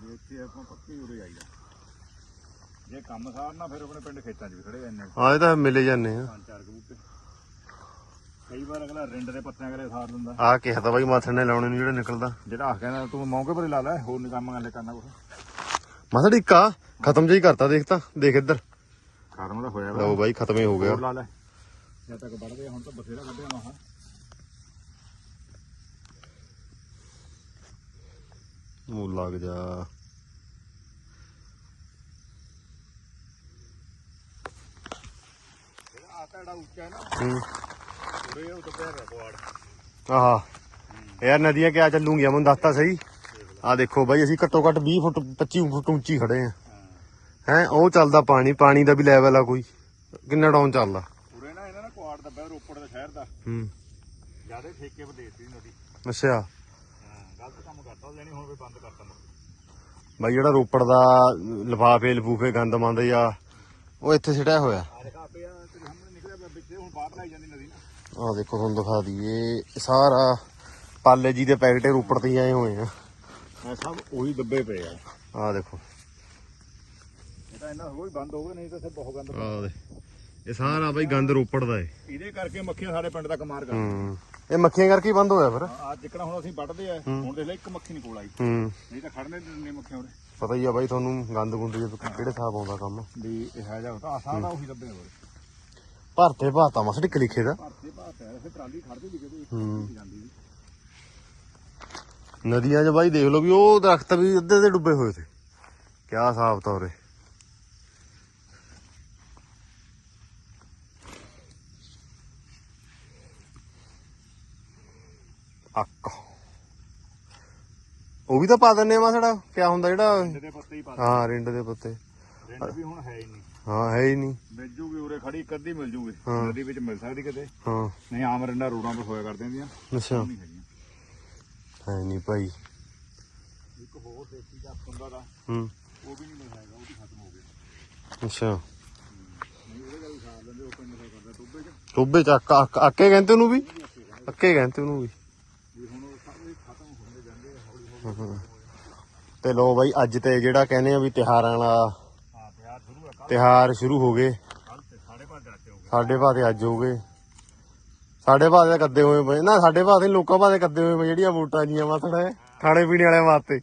Speaker 2: ਦੇਖ ਕੇ ਆਪਾਂ ਪੱਕੀ ਉਰੇ ਆਈਦਾ ਜੇ ਕੰਮ ਸਾਰਨਾ ਫਿਰ ਆਪਣੇ ਪਿੰਡ ਖੇਤਾਂ 'ਚ ਵੀ ਖੜੇ ਜਾਂਦੇ
Speaker 1: ਆ ਇਹ ਤਾਂ ਮਿਲੇ ਜਾਂਦੇ ਆ।
Speaker 2: ਪੰਜ ਚਾਰ ਕਬੂਤੇ ਕਈ ਵਾਰ ਅਗਲਾ ਰਿੰਡ ਦੇ ਪੱਤਿਆਂ ਕਰੇ ਸਾਰ ਦਿੰਦਾ।
Speaker 1: ਆ ਕਿਹਾ ਤਾਂ ਬਾਈ ਮਾਥੜ ਨੇ ਲਾਉਣੇ ਨੂੰ ਜਿਹੜਾ ਨਿਕਲਦਾ।
Speaker 2: ਜਿਹੜਾ ਆਖ ਕਹਿੰਦਾ ਤੂੰ ਮੌਕੇ ਪਰ ਹੀ ਲਾ ਲੈ ਹੋਰ ਨਹੀਂ ਕੰਮ ਗੱਲ ਕਰਨਾ ਕੁਛ।
Speaker 1: ਮਾਥੜ ਇੱਕਾ ਖਤਮ ਜਿਹਾ ਹੀ ਕਰਤਾ ਦੇਖ ਤਾਂ ਦੇਖ ਇੱਧਰ।
Speaker 2: ਖਤਮ ਤਾਂ ਹੋਇਆ
Speaker 1: ਲਓ ਬਾਈ ਖਤਮ ਹੀ ਹੋ ਗਿਆ।
Speaker 2: ਹੋਰ ਲਾ ਲੈ। ਜਦ ਤੱਕ ਵੱਢਦੇ ਆ, ਹੁਣ ਤਾਂ ਬਥੇਰਾ ਕੱਢਿਆ ਮਹਾ
Speaker 1: ਮੂੰਹ ਲੱਗ ਜਾ।
Speaker 2: ਉੱਚਾ ਹੈ ਨਾ।
Speaker 1: ਹੂੰ।
Speaker 2: ਉਹ
Speaker 1: ਆਹਾ। ਯਾਰ ਨਦੀਆਂ ਕਿਆ ਚੱਲੂਗੀਆਂ ਮੈਨੂੰ ਦੱਸਤਾ ਸਹੀ। ਆ ਦੇਖੋ ਬਾਈ ਅਸੀਂ ਘੱਟੋ ਘੱਟ 20 ਫੁੱਟ 25 ਫੁੱਟ ਉੱਚੀ ਖੜੇ ਆ। ਹੈ। ਉਹ ਚੱਲਦਾ ਪਾਣੀ ਪਾਣੀ ਦਾ ਵੀ ਲੈਵਲ ਆ ਕੋਈ। ਕਿੰਨਾ ਡਾਊਨ ਚੱਲਦਾ।
Speaker 2: ਉਰੇ ਨਾ ਇਹਨਾਂ ਨੇ ਪਵਾੜ ਦੱਬਿਆ ਰੋਪੜ ਦੇ ਸ਼ਹਿਰ ਦਾ।
Speaker 1: ਹੂੰ।
Speaker 2: ਜਿਆਦੇ ਠੇਕੇ ਪਰ ਦੇਤੀ ਨਦੀ।
Speaker 1: ਅੱਛਾ।
Speaker 2: ਹਾਂ ਗਲਤ ਕੰਮ ਕਰਤਾ ਲੈਣੀ ਹੁਣ ਵੀ ਬੰਦ ਕਰਤਾ ਮੈਂ
Speaker 1: ਬਾਈ ਜਿਹੜਾ ਰੋਪੜ ਦਾ ਲਫਾਫੇ ਲਫੂਫੇ ਗੰਦ ਮੰਦ ਆ ਉਹ ਇੱਥੇ ਸਿਟਿਆ ਹੋਇਆ
Speaker 2: ਆ ਦੇਖ ਆਪੇ ਆ ਤੇਰੇ ਸਾਹਮਣੇ ਨਿਕਲਿਆ ਪਿਆ ਵਿੱਚ ਹੁਣ ਬਾਹਰ ਲਾਈ ਜਾਂਦੀ ਨਦੀ ਨਾ
Speaker 1: ਆ ਦੇਖੋ ਤੁਹਾਨੂੰ ਦਿਖਾ ਦਈਏ। ਸਾਰਾ ਪਾਲੇ ਜੀ ਦੇ ਪੈਕਟੇ ਰੋਪੜ ਤੇ ਆਏ ਹੋਏ ਆ।
Speaker 2: ਇਹ ਸਭ ਉਹੀ ਦੱਬੇ ਪਏ ਆ।
Speaker 1: ਆ ਦੇਖੋ।
Speaker 2: ਇਹ ਤਾਂ ਇਹਨਾਂ ਹੋਈ ਬੰਦ ਹੋ ਗਏ ਨਹੀਂ ਤਾਂ ਸੇ ਬਹੁਤ ਗੰਦ
Speaker 1: ਆ ਦੇ ਇਹ ਸਾਰਾ ਬਾਈ ਗੰਦ ਰੋਪੜ ਦਾ ਏ।
Speaker 2: ਇਹਦੇ ਕਰਕੇ ਮੱਖੀਆਂ ਸਾਡੇ ਪਿੰਡ ਤੱਕ ਮਾਰ ਕਰ
Speaker 1: ਹੂੰ। ਇਹ ਮੱਖੀਆਂ ਕਰਕੇ ਹੀ ਬੰਦ ਹੋਇਆ ਫਿਰ?
Speaker 2: ਆ ਜਿੱਕਣਾ ਹੁਣ ਅਸੀਂ ਵੱਢਦੇ ਆ ਹੁਣ ਦੇਖ ਲੈ ਇੱਕ ਮੱਖੀ ਨਹੀਂ ਕੋਲ ਆਈ।
Speaker 1: ਹੂੰ।
Speaker 2: ਨਹੀਂ ਤਾਂ ਖੜਨੇ ਦਿੰਦੇ ਮੱਖੀਆਂ ਉਰੇ।
Speaker 1: ਪਤਾ ਹੀ ਆ ਬਾਈ ਤੁਹਾਨੂੰ ਗੰਦ ਗੁੰਦ ਜੇ ਕਿਹੜੇ ਹਿਸਾਬ ਆਉਂਦਾ ਕੰਮ।
Speaker 2: ਵੀ ਇਹ ਹੈ ਜਾ ਤਾਂ ਆਸਾਂ ਦਾ ਉਹੀ ਦੱਬੇ ਹੋਏ।
Speaker 1: ਭਰਤੇ ਭਾਤਾ ਮਸੜ ਇੱਕ ਲਿਖੇ
Speaker 2: ਭਰਤੇ ਟਰਾਲੀ ਖੜਦੀ। ਜਾਂਦੀ ਵੀ
Speaker 1: ਨਦੀਆਂ 'ਚ ਬਾਈ ਦੇਖ ਲਓ ਵੀ ਉਹ ਦਰਖਤ ਵੀ ਅੱਧੇ ਤੇ ਡੁੱਬੇ ਹੋਏ ਸੀ ਕਿਆ ਹਿਸਾਬ ਤਾ ਉਰੇ ਅੱਕ। ਉਹ ਵੀ ਤਾਂ ਪਾ ਦਿੰਨੇ ਆ ਮਸੜਾ ਕਿਆ ਹੁੰਦਾ ਜਿਹੜਾ
Speaker 2: ਰਿੰਡ ਦੇ ਪੱਤੇ ਹੀ ਪਾ
Speaker 1: ਹਾਂ ਰਿੰਡ ਦੇ ਪੱਤੇ।
Speaker 2: ਰਿੰਡ ਵੀ ਹੁਣ ਹੈ ਹੀ ਨਹੀਂ।
Speaker 1: ਹਾਂ ਹੈ ਹੀ ਨਹੀਂ।
Speaker 2: ਮਿਲ ਜੂਗੀ ਉਰੇ ਖੜੀ ਅੱਧੀ ਮਿਲ ਜੂਗੀ।
Speaker 1: ਹਾਂ।
Speaker 2: ਨਦੀ ਵਿੱਚ ਮਿਲ ਸਕਦੀ ਕਿਤੇ।
Speaker 1: ਹਾਂ।
Speaker 2: ਨਹੀਂ ਆਮ ਰਿੰਡਾਂ ਰੋਡਾਂ 'ਤੇ ਹੋਇਆ ਕਰਦੇ ਹੁੰਦੀਆਂ।
Speaker 1: ਅੱਛਾ।
Speaker 2: ਨਹੀਂ ਹੈਗੀਆਂ।
Speaker 1: ਹੈ ਨਹੀਂ ਭਾਈ।
Speaker 2: ਇੱਕ ਹੋਰ ਦੇਸੀ ਦਾ ਹੁੰਦਾ ਦਾ
Speaker 1: ਹੂੰ।
Speaker 2: ਉਹ ਵੀ ਨਹੀਂ ਮਿਲ ਹੈਗਾ ਉਹ ਵੀ ਖਤਮ ਹੋ ਗਿਆ।
Speaker 1: ਅੱਛਾ।
Speaker 2: ਨਹੀਂ ਉਹਦੇ ਗੱਲ ਸਾਰ ਲੈਂਦੇ ਉਹ ਪਿੰਡ ਦਾ ਕਰਦਾ ਟੋਬੇ 'ਚ।
Speaker 1: ਟੋਬੇ ਚ ਅੱਕ- ਅੱਕ- ਅੱਕੇ ਕਹਿੰਦੇ ਉਹਨੂੰ ਵੀ? ਅੱਕੇ ਕਹਿੰਦੇ ਉਹਨੂੰ ਵੀ।
Speaker 2: ਵੀ ਹੁਣ ਉਹ ਸਾਰੇ ਖਤਮ ਹੁੰਦੇ ਜਾਂਦੇ ਆ ਹੌਲੀ ਹੌਲੀ
Speaker 1: ਤੇ ਲੋ ਬਾਈ ਅੱਜ ਤੇ ਜਿਹੜਾ ਕਹਿੰਦੇ ਆ ਵੀ ਤਿਹਾਰਾਂ ਵਾਲਾ
Speaker 2: ਹਾਂ ਪਿਆਰ ਸ਼ੁਰੂ ਹੈ ਕੱਲ
Speaker 1: ਤਿਹਾਰ ਸ਼ੁਰੂ ਹੋ ਗਏ।
Speaker 2: ਸਾਡੇ ਭਾਅ
Speaker 1: ਅੱਜ ਹੋ ਗਏ। ਸਾਡੇ ਭਾਅ ਕੱਦੇ ਹੋਏ ਪਏ। ਨਾ, ਸਾਡੇ ਭਾਅ ਲੋਕਾਂ ਭਾਅ ਕੱਦੇ ਹੋਏ ਪਏ, ਜਿਹੜੀਆਂ ਵੋਟਾਂ ਜੀਆਂ ਮਾਸੜਾ ਖਾਣੇ ਪੀਣੇ ਵਾਲਿਆਂ ਵਾਸਤੇ।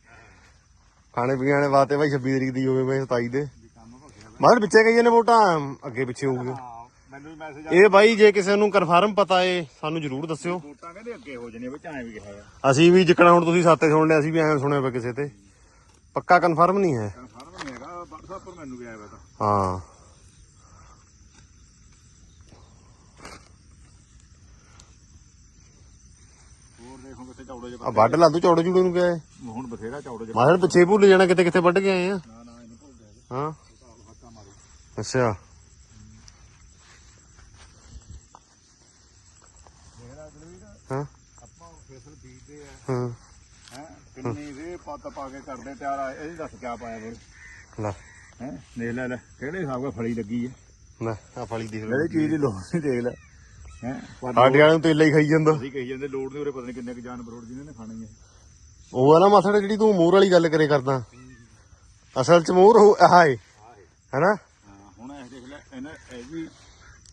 Speaker 1: ਖਾਣੇ ਪੀਣੇ ਵਾਲੇ ਵਾਸਤੇ ਬਾਈ 26 ਤਰੀਕ ਦੀ ਹੋਵੇ ਪਏ 27 ਦੇ।
Speaker 2: ਵੀ ਕੰਮ
Speaker 1: ਪਿੱਛੇ ਗਈਆਂ ਨੇ ਵੋਟਾਂ, ਅੱਗੇ ਪਿੱਛੇ ਹੋ ਗਈਆਂ ਇਹ ਬਾਈ ਜੇ ਕਿਸੇ ਨੂੰ ਕਨਫਰਮ ਪਤਾ ਏ, ਸਾਨੂੰ ਜ਼ਰੂਰ ਦੱਸਿਓ।
Speaker 2: ਵੋਟਾਂ ਕਹਿੰਦੇ ਅੱਗੇ ਹੋ ਜਾਣੀਆਂ ਵਿੱਚ ਐਂ ਵੀ ਕਿਹਾ
Speaker 1: ਅਸੀਂ ਵੀ ਜਿੱਕਣਾ ਹੁਣ ਤੁਸੀਂ ਸਾਤੇ ਸੁਣ ਲਿਆ, ਅਸੀਂ ਵੀ ਐਂ ਸੁਣਿਆ ਪਿਆ ਕਿਸੇ ਤੇ। ਪੱਕਾ ਕਨਫਰਮ ਨਹੀਂ ਹੈ।
Speaker 2: ਪਰ ਮੈਨੂੰ ਆਇਆ ਵਾ ਤਾਂ।
Speaker 1: ਹਾਂ।
Speaker 2: ਹੋਰ ਦੇਖੋ ਕਿੱਥੇ ਚੌੜੇ
Speaker 1: ਆ
Speaker 2: ਜਿਹਾ
Speaker 1: ਵੱਢ ਲਾ ਤੂੰ ਚੌੜੇ ਚੂੜੇ ਨੂੰ ਕਿਹਾ
Speaker 2: ਹੁਣ ਬਥੇਰਾ ਚੌੜੇ ਜਿਹਾ
Speaker 1: ਮਾਸੜ ਪਿੱਛੇ ਭੁੱਲ ਜਾਣਾ ਕਿਤੇ ਕਿਤੇ ਵੱਢ ਕੇ ਆਏ ਆ।
Speaker 2: ਨਾ ਨਾ ਇਹਨੂੰ ਭੁੱਲ ਜਾਏਗਾ
Speaker 1: ਹਾਂ। ਅੱਛਾ। ਹਾਂ।
Speaker 2: ਆਪਾਂ ਫਸਲ ਬੀਜਦੇ ਆ।
Speaker 1: ਹਾਂ।
Speaker 2: ਹੈ ਕਿੰਨੀ ਰੇ ਪੱਤ ਪਾ ਕੇ ਕਰਦੇ ਤਿਆਰ ਆ। ਇਹਦੀ ਦੱਸ ਕਿਆ ਪਾਇਆ ਫਿਰ।
Speaker 1: ਲੈ।
Speaker 2: ਹੈ? ਦੇਖ ਲੈ ਲੈ। ਕਿਹੜੇ ਹਿਸਾਬ ਨਾਲ ਫਲੀ ਲੱਗੀ ਹੈ
Speaker 1: ਲੈ ਆ ਫਲੀ ਦੇਖ ਲੈ।
Speaker 2: ਜਿਹੜੀ ਚੀਜ਼ ਦੀ ਲੋੜ ਨਹੀਂ ਦੇਖ ਲੈ। ਹੈ?
Speaker 1: ਸਾਡੇ ਵਾਲਿਆਂ ਨੂੰ ਤੇਲਾ ਹੀ ਖਾਈ ਜਾਂਦਾ।
Speaker 2: ਅਸੀਂ ਕਹੀ ਜਾਂਦੇ ਲੋੜ ਨਹੀਂ ਉਰੇ ਪਤਾ ਨਹੀਂ ਕਿੰਨੇ ਕੁ ਜਾਨਵਰ ਉੜ ਜਿਹਨੇ ਨੇ ਖਾਣੀ ਹੈ
Speaker 1: ਉਹ ਆ ਨਾ ਮਾਸੜ ਜਿਹੜੀ ਤੂੰ ਮੋਹਰ ਵਾਲੀ ਗੱਲ ਕਰੇ ਕਰਦਾ। ਅਸਲ ਚ ਮੋਹਰ ਉਹ ਆਹ ਏ। ਹੈਨਾ?
Speaker 2: ਹਾਂ ਹੁਣ ਇਹ ਦੇਖ ਲੈ ਇਹਨਾਂ ਇਹ ਵੀ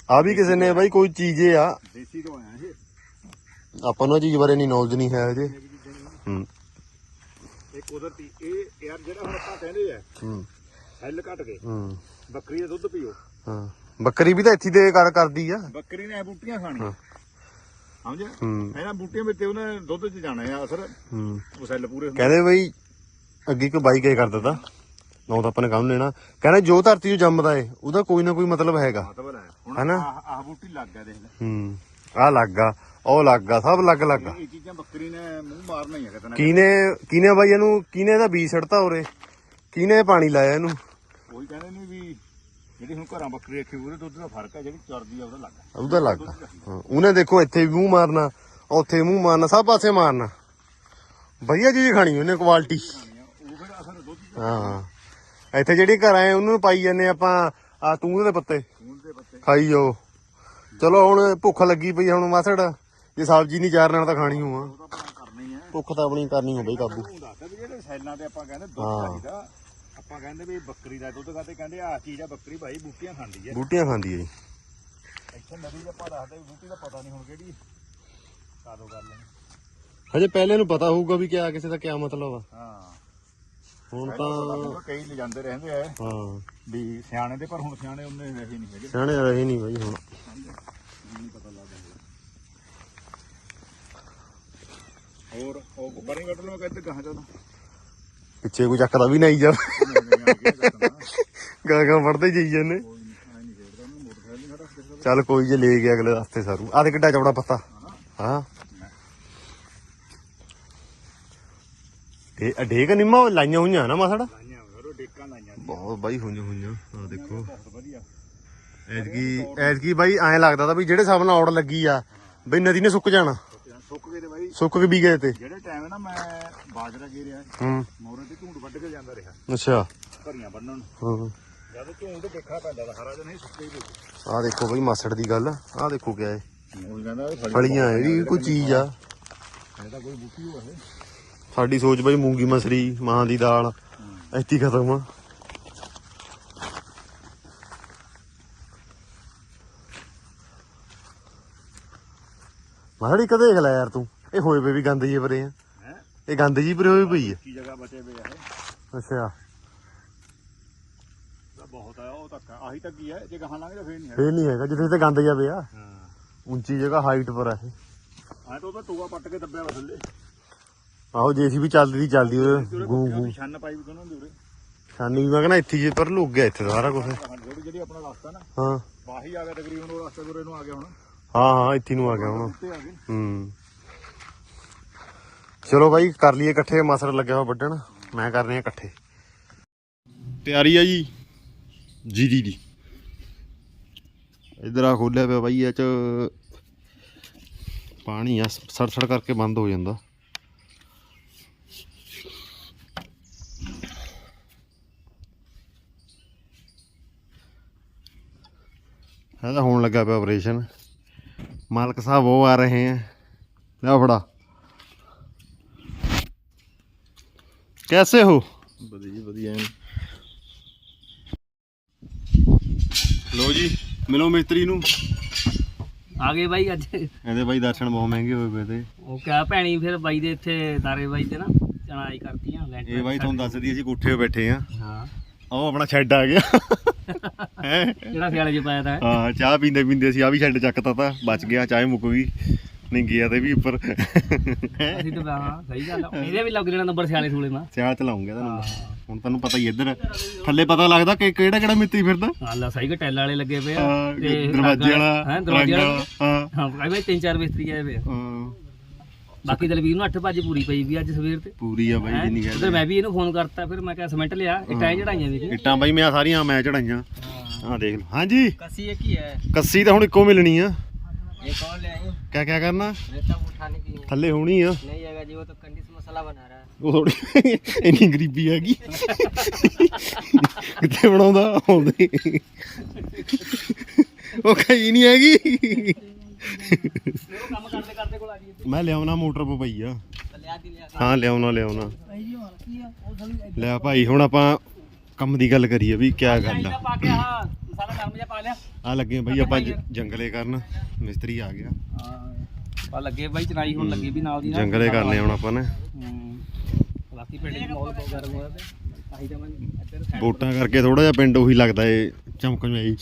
Speaker 1: ਆ ਵੀ ਕਿਸੇ ਨੇ ਬਾਈ ਕੋਈ ਚੀਜ਼ ਆ।
Speaker 2: ਦੇਸੀ ਤੋਂ ਆਇਆ ਇਹ।
Speaker 1: ਆਪਾਂ ਨੂੰ ਚੀਜ਼ ਬਾਰੇ ਨਹੀਂ ਨੌਲੇਜ ਨਹੀਂ ਹੈ ਅਜੇ
Speaker 2: ਇਹ ਵੀ ਚੀਜ਼ਾਂ ਨੇ।
Speaker 1: ਹੂੰ
Speaker 2: ਇਹ ਕੁਦਰਤੀ ਇਹ ਯਾਰ ਜਿਹੜਾ ਹੁਣ ਆਪਾਂ ਕਹਿੰਦੇ ਆ
Speaker 1: ਹੂੰ।
Speaker 2: ਹੈਲ ਘਟ ਗਏ।
Speaker 1: ਹੂੰ।
Speaker 2: ਬੱਕਰੀ ਦਾ ਦੁੱਧ ਪੀਓ।
Speaker 1: ਹਾਂ। ਬੱਕਰੀ ਵੀ ਤਾਂ ਇੱਥੇ ਦੇ ਕਰ ਕਰਦੀ ਆ।
Speaker 2: ਬੱਕਰੀ ਨੇ ਬੂਟੀਆਂ ਖਾਣੀਆਂ। ਸਮਝਿਆ? ਇਹਨਾਂ ਬੂਟੀਆਂ ਵਿੱਚ ਤੇ ਉਹਨੇ ਦੁੱਧ 'ਚ ਜਾਣਾ ਆ ਅਸਰ।
Speaker 1: ਹੂੰ।
Speaker 2: ਉਹ ਸੈੱਲ ਪੂਰੇ ਹੁੰਦੇ।
Speaker 1: ਕਹਿੰਦੇ ਬਈ ਅੱਗੇ ਕੋਈ ਬਾਈ ਕੇ ਕਰਦਾ ਤਾ ਨੌ ਤਾਂ ਆਪਾਂ ਨੇ ਕੰਮ ਲੈਣਾ। ਕਹਿੰਦੇ ਜੋ ਧਰਤੀ 'ਚ ਜੰਮਦਾ ਏ ਉਹਦਾ ਕੋਈ ਨਾ ਕੋਈ ਮਤਲਬ ਹੈਗਾ।
Speaker 2: ਮਤਲਬ ਹੈ। ਹੁਣ? ਆਹ ਆਹ ਬੂਟੀ ਲੱਗ ਗਿਆ ਦੇਖ ਲੈ।
Speaker 1: ਹੂੰ। ਆ ਲੱਗਾ ਉਹ ਲੱਗਾ ਸਭ ਲੱਗ ਲੱਗਾ
Speaker 2: ਇਹ ਚੀਜ਼ਾਂ ਬੱਕਰੀ ਨੇ ਮੂੰਹ ਮਾਰਨਾ ਹੀ ਹੈ ਕਿਤੇ। ਨਾ
Speaker 1: ਕੀਨੇ ਕੀਨੇ ਬਾਈ ਇਹਨੂੰ ਕੀਨੇ ਦਾ ਬੀਜ ਛੜਤਾ ਉਰੇ? ਕੀਨੇ ਪਾਣੀ ਲਾਇਆ ਇਹਨੂੰ?
Speaker 2: ਉਹੀ ਕਹਿੰਦੇ ਨੇ ਵੀ ਜਿਹੜੀ ਹੁਣ ਘਰਾਂ ਬੱਕਰੀ ਰੱਖੀ ਉਹਦੇ ਦੁੱਧ ਦਾ ਫ਼ਰਕ ਹੈ ਜਿਹੜੀ ਚਰਦੀ ਆ ਉਹਦਾ ਲੱਗ ਹੈ।
Speaker 1: ਉਹਦਾ ਲੱਗਾ ਹਾਂ, ਉਹਨੇ ਦੇਖੋ ਇੱਥੇ ਵੀ ਮੂੰਹ ਮਾਰਨਾ ਉੱਥੇ ਮੂੰਹ ਮਾਰਨਾ ਸਭ ਪਾਸੇ ਮਾਰਨਾ। ਵਧੀਆ ਚੀਜ਼ ਖਾਣੀ ਉਹਨੇ ਕੁਆਲਿਟੀ
Speaker 2: ਉਹ ਫਿਰ
Speaker 1: ਹਾਂ। ਇੱਥੇ ਜਿਹੜੀ ਘਰ ਆਏ ਉਹਨੂੰ ਪਾਈ ਜਾਂਦੇ ਆਪਾਂ ਆ ਤੂੰ ਦੇ ਪੱਤੇ।
Speaker 2: ਖੂਨ ਦੇ ਪੱਤੇ।
Speaker 1: ਖਾਈ ਜਾਓ। ਚਲੋ ਹੁਣ ਭੁੱਖ ਲੱਗੀ ਪਈ ਹੁਣ ਮਾਸੜ ਜੇ ਸਬਜ਼ੀ ਨਹੀਂ ਚਾਰ ਨਾਲ ਤਾਂ ਖਾਣੀ ਹੋਆ
Speaker 2: ਕਰਨੀ ਹੈ।
Speaker 1: ਭੁੱਖ ਤਾਂ ਆਪਣੀ ਕਰਨੀ ਹੋ ਬਈ ਕਾਬੂ।
Speaker 2: ਉਹ ਦੱਸਦਾ ਵੀ ਜਿਹੜੇ ਸੈਲਾਂ ਤੇ ਆਪਾਂ ਕਹਿੰਦੇ
Speaker 1: ਹਾਂ।
Speaker 2: ਚਾਹੀਦਾ ਆਪਾਂ ਕਹਿੰਦੇ ਵੀ ਬੱਕਰੀ ਦਾ ਦੁੱਧ ਖਾਤੇ ਕਹਿੰਦੇ ਆ ਚੀਜ਼ ਆ ਬੱਕਰੀ ਭਾਈ ਬੂਟੀਆਂ ਖਾਂਦੀ ਹੈ
Speaker 1: ਬੂਟੀਆਂ ਖਾਂਦੀ ਹੈ ਜੀ।
Speaker 2: ਇੱਥੇ ਨਦੀ ਦੇ ਆਪਾਂ ਦੱਸਦੇ ਬੂਟੀ ਦਾ ਪਤਾ ਨਹੀਂ ਹੁਣ ਕਿਹੜੀ ਕਾਦੋਂ ਕਰ ਲੈਣੀ
Speaker 1: ਹਜੇ ਪਹਿਲੇ ਨੂੰ ਪਤਾ ਹੋਊਗਾ ਵੀ ਕਿਆ ਕਿਸੇ ਦਾ ਕਿਆ ਮਤਲਬ ਆ।
Speaker 2: ਹਾਂ।
Speaker 1: ਹੁਣ
Speaker 2: ਪਹਿਲਾਂ ਪਤਾ
Speaker 1: ਤਾਂ
Speaker 2: ਹੋਊਗਾ, ਕਈ ਲਿਜਾਂਦੇ ਰਹਿੰਦੇ ਆ।
Speaker 1: ਹਾਂ।
Speaker 2: ਵੀ ਸਿਆਣੇ ਦੇ ਪਰ ਹੁਣ ਸਿਆਣੇ ਉਹਨੇ ਰਹੇ ਨਹੀਂ ਹੈਗੇ।
Speaker 1: ਸਿਆਣੇ ਰਹੇ ਨਹੀਂ ਬਾਈ ਹੁਣ।
Speaker 2: ਨਹੀਂ ਪਤਾ ਲੱਗਦਾ ਹੋਰ ਉਹ ਬਣੀ ਕੱਢ ਕਹਿੰਦੇ ਗਾਹਾਂ ਜਦੋਂ
Speaker 1: ਪਿੱਛੇ ਕੋਈ ਚੱਕਦਾ ਵੀ ਨਹੀਂ ਜਾ ਗਾ ਗਾ ਵੜਦੇ ਜਾਈ ਜਾਂਦੇ ਚੱਲ ਕੋਈ ਜੇ ਲੈ ਗਿਆ ਅਗਲੇ ਰਸਤੇ ਸਾਰੂ। ਆ ਦੇ ਕਿੱਡਾ ਚੌੜਾ ਪੱਤਾ। ਹਾਂ ਇਹ ਢੇਕ ਨਿੰਮਾ ਲਾਈਆਂ ਹੋਈਆਂ ਨਾ ਮਾਸੜ? ਬਹੁਤ ਬਾਈ ਹੋਈਆਂ ਹੋਈਆਂ ਆ ਦੇਖੋ। ਐਤਕੀ ਐਤਕੀ ਬਾਈ ਐਂ ਲੱਗਦਾ ਤਾਂ ਵੀ ਜਿਹੜੇ ਹਿਸਾਬ ਨਾਲ ਔੜ ਲੱਗੀ ਆ ਬਈ ਨਦੀ ਨੇ ਸੁੱਕ ਜਾਣਾ।
Speaker 2: ਸੁੱਕ ਗਏ ਤੇ ਬਾਈ।
Speaker 1: ਸੁੱਕ ਕੇ ਵੀ ਗਏ ਤੇ।
Speaker 2: ਜਿਹੜੇ ਟਾਈਮ ਨਾ ਮੈਂ ਬਾਜਰਾ ਗੇਰਿਆ
Speaker 1: ਹੂੰ।
Speaker 2: ਮੋਰੇ ਤੇ ਝੂੰਡ ਵੱਢ ਕੇ ਜਾਂਦਾ ਰਿਹਾ।
Speaker 1: ਅੱਛਾ।
Speaker 2: ਭਰੀਆਂ ਬੰਨਣ।
Speaker 1: ਹਾਂ।
Speaker 2: ਜਦ ਝੂੰਡ ਦੇਖਣਾ ਪੈਂਦਾ ਤਾਂ ਹਰਾ ਜਿਹਾ ਨਹੀਂ ਸੁੱਕੇ ਹੀ
Speaker 1: ਆ ਦੇਖੋ ਬਈ ਮਾਸੜ ਦੀ ਗੱਲ ਆ ਦੇਖੋ ਕਿਆ ਹੈ ਫਲੀਆਂ ਇਹ ਕੋਈ ਚੀਜ਼ ਆ।
Speaker 2: ਇਹ ਤਾਂ ਕੋਈ ਬੂਟੀ ਹੋਆ ਹੈ
Speaker 1: ਸਾਡੀ ਸੋਚ ਬਈ ਮੂੰਗੀ ਮਸਰੀ ਮਾਂ ਦੀ ਦਾਲ ਹੀ। ਖਤਮ ਆ। ਮਾੜੀ ਕਦੇ ਦੇਖ ਲੈ ਯਾਰ ਤੂੰ। ਇਹ ਹੋਏ ਪਏ ਵੀ ਗੰਦ ਜੀ ਪਰੇ ਆ।
Speaker 2: ਹੈ
Speaker 1: ਇਹ ਗੰਦ ਜੀ ਪਰੇ ਹੋਈ ਪਈ ਆ।
Speaker 2: ਕੀ ਜਗ੍ਹਾ ਬਚੇ ਪਏ ਆ ਇਹ।
Speaker 1: ਅੱਛਾ।
Speaker 2: ਤਾਂ ਬਹੁਤ ਆ ਉਹ ਤੱਕ ਆਹੀ ਤੱਕ ਹੀ ਹੈ ਜੇ ਗਾਹਾਂ ਲੰਘ ਜਾ ਫੇਰ ਨਹੀਂ ਹੈ
Speaker 1: ਫੇਰ ਨਹੀਂ ਹੈਗਾ ਜਿੱਥੇ ਤੇ ਗੰਦ ਜਾ ਪਿਆ।
Speaker 2: ਹਾਂ।
Speaker 1: ਉੱਚੀ ਜਗ੍ਹਾ ਹਾਈਟ ਪਰ ਆ ਇਹ।
Speaker 2: ਆ ਤਾਂ ਉਹਦਾ ਟੂਆ ਪੱਟ ਕੇ ਦੱਬਿਆ ਵਾ ਥੱਲੇ।
Speaker 1: ਆਹੋ ਜੇਸੀਬੀ ਚੱਲਦੀ ਦੀ ਚੱਲਦੀ ਉਹ ਗੂੰ ਗੂੰ।
Speaker 2: ਛੰਨ ਪਾਈ ਵੀ ਦੋਨਾਂ ਦੇ ਉਰੇ।
Speaker 1: ਛਾਨੀ ਮੈਂ ਕਹਿੰਦਾ ਇੱਥੇ ਜੇ ਪਰ ਲੁੱਕ ਗਿਆ ਇੱਥੇ ਸਾਰਾ ਕੁਝ
Speaker 2: ਜਿਹੜੀ ਜਿਹੜੀ ਆਪਣਾ ਰਸਤਾ ਨਾ
Speaker 1: ਹਾਂ।
Speaker 2: ਬਾਹੀ ਆ ਗਿਆ ਤਕਰੀਬਨ ਉਹ ਰਸਤੇ ਉਰੇ ਨੂੰ ਆ ਗਿਆ ਹੁਣ।
Speaker 1: ਹਾਂ ਹਾਂ ਇੱਥੇ ਨੂੰ ਆ ਗਿਆ ਹੁਣ।
Speaker 2: ਉੱਤੇ ਆ ਗਏ।
Speaker 1: ਹੂੰ। ਚਲੋ ਬਾਈ ਕਰ ਲਈਏ ਇਕੱਠੇ ਮਸਰ ਲੱਗਿਆ ਹੋਇਆ ਵੱਢਣ। ਮੈਂ ਕਰਨੇ ਆ ਇਕੱਠੇ। ਤਿਆਰੀ ਆ ਜੀ? ਜੀਰੀ ਦੀ ਇਧਰ ਆ ਖੋਲਿਆ ਪਿਆ ਬਾਈ ਇਹ ਚ ਪਾਣੀ ਆ ਸੜ ਸੜ ਕਰਕੇ ਬੰਦ ਹੋ ਜਾਂਦਾ। ਇਹ ਤਾਂ ਹੋਣ ਲੱਗਾ ਪਿਆ ਆਪਰੇਸ਼ਨ ਮਾਲਕ ਸਾਹਿਬ ਉਹ ਆ ਰਹੇ हैं ਲੈ ਫੜਾ। कैसे हो
Speaker 2: ਵਧੀਆ ਵਧੀਆ
Speaker 1: ਲੋ ਜੀ ਮਿਲੋ ਮਿਸਤਰੀ ਨੂੰ
Speaker 3: ਆ ਗਏ ਬਾਈ ਅੱਜ
Speaker 1: ਇਹਦੇ ਬਾਈ ਦਰਸ਼ਨ ਬਹੁਤ ਮਹਿੰਗੇ ਹੋਏ ਪਏ ਤੇ
Speaker 3: ਉਹ ਕਿਆ ਭੈਣੀ ਫਿਰ ਬਾਈ ਦੇ ਇੱਥੇ ਦਾਰੇ ਬਾਈ ਤੇ ਨਾ ਚਣਾਈ ਕਰਤੀਆਂ ਲੈਂਟਰ
Speaker 1: ਇਹ ਬਾਈ ਤੁਹਾਨੂੰ ਦੱਸਦੀ ਅਸੀਂ ਕੋਠੇ 'ਤੇ ਬੈਠੇ ਆ
Speaker 3: ਹਾਂ
Speaker 1: ਉਹ ਆਪਣਾ ਸ਼ੈੱਡ ਆ ਗਿਆ ਹੈ
Speaker 3: ਜਿਹੜਾ ਸਿਆਲੇ ਚ ਪਾਇਆ ਤਾ
Speaker 1: ਹਾਂ ਚਾਹ ਪੀਂਦੇ ਪੀਂਦੇ ਅਸੀਂ ਆ ਵੀ ਸ਼ੈੱਡ ਚੱਕਤਾ ਤਾਂ ਬਚ ਗਿਆ ਚਾਹੇ ਮੁੱਕ ਗਈ ਨਹੀਂ ਗਿਆ ਤੇ ਵੀ ਉੱਪਰ।
Speaker 3: ਅਸੀਂ ਤਾਂ ਹਾਂ ਸਹੀ ਗੱਲ ਆ। ਇਹਦੇ ਵੀ ਲੱਗ ਜਾਣਾ ਨੰਬਰ 46 ਸੂਲੇ ਮਾ
Speaker 1: ਸਿਆਲ ਚਲਾਉਂਗੇ ਇਹਦਾ ਨੰਬਰ ਹੁਣ ਤੁਹਾਨੂੰ ਪਤਾ ਹੀ ਇੱਧਰ ਥੱਲੇ ਪਤਾ ਲੱਗਦਾ ਕਿ ਕਿਹੜਾ ਕਿਹੜਾ ਮਿੱਤੀ ਫਿਰਦਾ।
Speaker 3: ਹਾਲਾ ਸਹੀ ਕਿ ਟੈਲ ਵਾਲੇ ਲੱਗੇ ਪਏ ਆ।
Speaker 1: ਹਾਂ, ਦਰਵਾਜ਼ੇ ਵਾਲਾ,
Speaker 3: ਹਾਂ ਦਰਵਾਜ਼ੇ ਵਾਲਾ।
Speaker 1: ਹਾਂ।
Speaker 3: ਹਾਂ ਭਾਈ ਤਿੰਨ ਚਾਰ ਮਿਸਤਰੀ ਆਏ ਪਏ
Speaker 1: ਹਾਂ,
Speaker 3: ਬਾਕੀ ਦਲਵੀਰ ਨੂੰ ਅੱਠ ਵਜੇ ਪੂਰੀ ਪਈ ਵੀ ਅੱਜ ਸਵੇਰ ਤੇ।
Speaker 1: ਪੂਰੀ ਆ ਬਾਈ ਜਿੰਨੀ
Speaker 3: ਉਧਰ ਮੈਂ ਵੀ ਇਹਨੂੰ ਫੋਨ ਕਰਤਾ ਫਿਰ ਮੈਂ ਕਿਹਾ ਸਮੈਂਟ ਲਿਆ ਇਟਾਂ ਚੜਾਈਆਂ ਵੀ
Speaker 1: ਇੱਟਾਂ ਬਾਈ ਮੈਂ ਸਾਰੀਆਂ ਮੈਂ ਚੜਾਈਆਂ ਹਾਂ। ਦੇਖ ਲਓ। ਹਾਂਜੀ।
Speaker 3: ਕਸੀ ਇਹ ਕੀ ਹੈ।
Speaker 1: ਕੱਸੀ ਤਾਂ ਹੁਣ ਇੱਕੋ ਮਿਲਣੀ ਆ।
Speaker 3: ਇਹ ਕੌਣ ਲੈ ਆਈ
Speaker 1: ਕਿਆ ਕਿਆ ਕਰਨਾ
Speaker 3: रेता उठाने की है
Speaker 1: ਥੱਲੇ ਹੋਣੀ ਆ
Speaker 3: नहीं आएगा जी वो तो कंडीस मसाला बना रहा है
Speaker 1: ਉਹ ਥੋੜੀ ਇੰਨੀ ਗਰੀਬੀ ਹੈਗੀ ਕਿੱਥੇ ਬਣਾਉਂਦਾ ਆਉਂਦੇ ਉਹ ਕਹੀ ਨਹੀਂ ਹੈਗੀ
Speaker 3: वो काम करते करते को आ गई
Speaker 1: ਮੈਂ ਲਿਆਉਣਾ ਮੋਟਰ ਪੋ ਪਈ ਆ
Speaker 3: लिया दी लिया
Speaker 1: ਹਾਂ ਲਿਆਉਣਾ ਲਿਆਉਣਾ
Speaker 3: आई जी वाला की है वो थोड़ी
Speaker 1: ਲੈ ਭਾਈ ਹੁਣ ਆਪਾਂ ਕੰਮ ਦੀ ਗੱਲ ਕਰੀਏ ਵੀ ਕਿਆ ਗੱਲ ਆ
Speaker 3: ਪਾ ਕੇ ਹਾਂ ਮਸਾਲਾ ਗਰਮ ਜਿਹਾ ਪਾ ਲਿਆ।
Speaker 1: ਆ ਲੱਗੇ ਬਾਈ ਆਪਾਂ ਜ- ਜੰਗਲੇ ਕਰਨ ਮਿਸਤਰੀ ਆ ਗਿਆ।
Speaker 3: ਆ ਲੱਗੇ ਬਾਈ ਚਨਾਈ ਹੁਣ ਲੱਗੀ ਵੀ ਨਾਲ ਦੀ ਨਾਲ।
Speaker 1: ਜੰਗਲੇ ਕਰਨੇ ਹੁਣ ਆਪਾਂ ਨੇ।
Speaker 3: ਹੂੰ ਬਾਕੀ ਪਿੰਡ ਦੀ ਮਾਹੌਲ ਬਹੁਤ ਗਰਮ ਹੋਇਆ ਤੇ ਆਹੀ ਤਾਂ ਮੈਂ ਇੱਧਰ side
Speaker 1: ਵੋਟਾਂ ਕਰਕੇ ਥੋੜਾ ਜਿਹਾ ਪਿੰਡ ਉਹੀ ਲੱਗਦਾ ਏ ਚਮਕਣਾਈ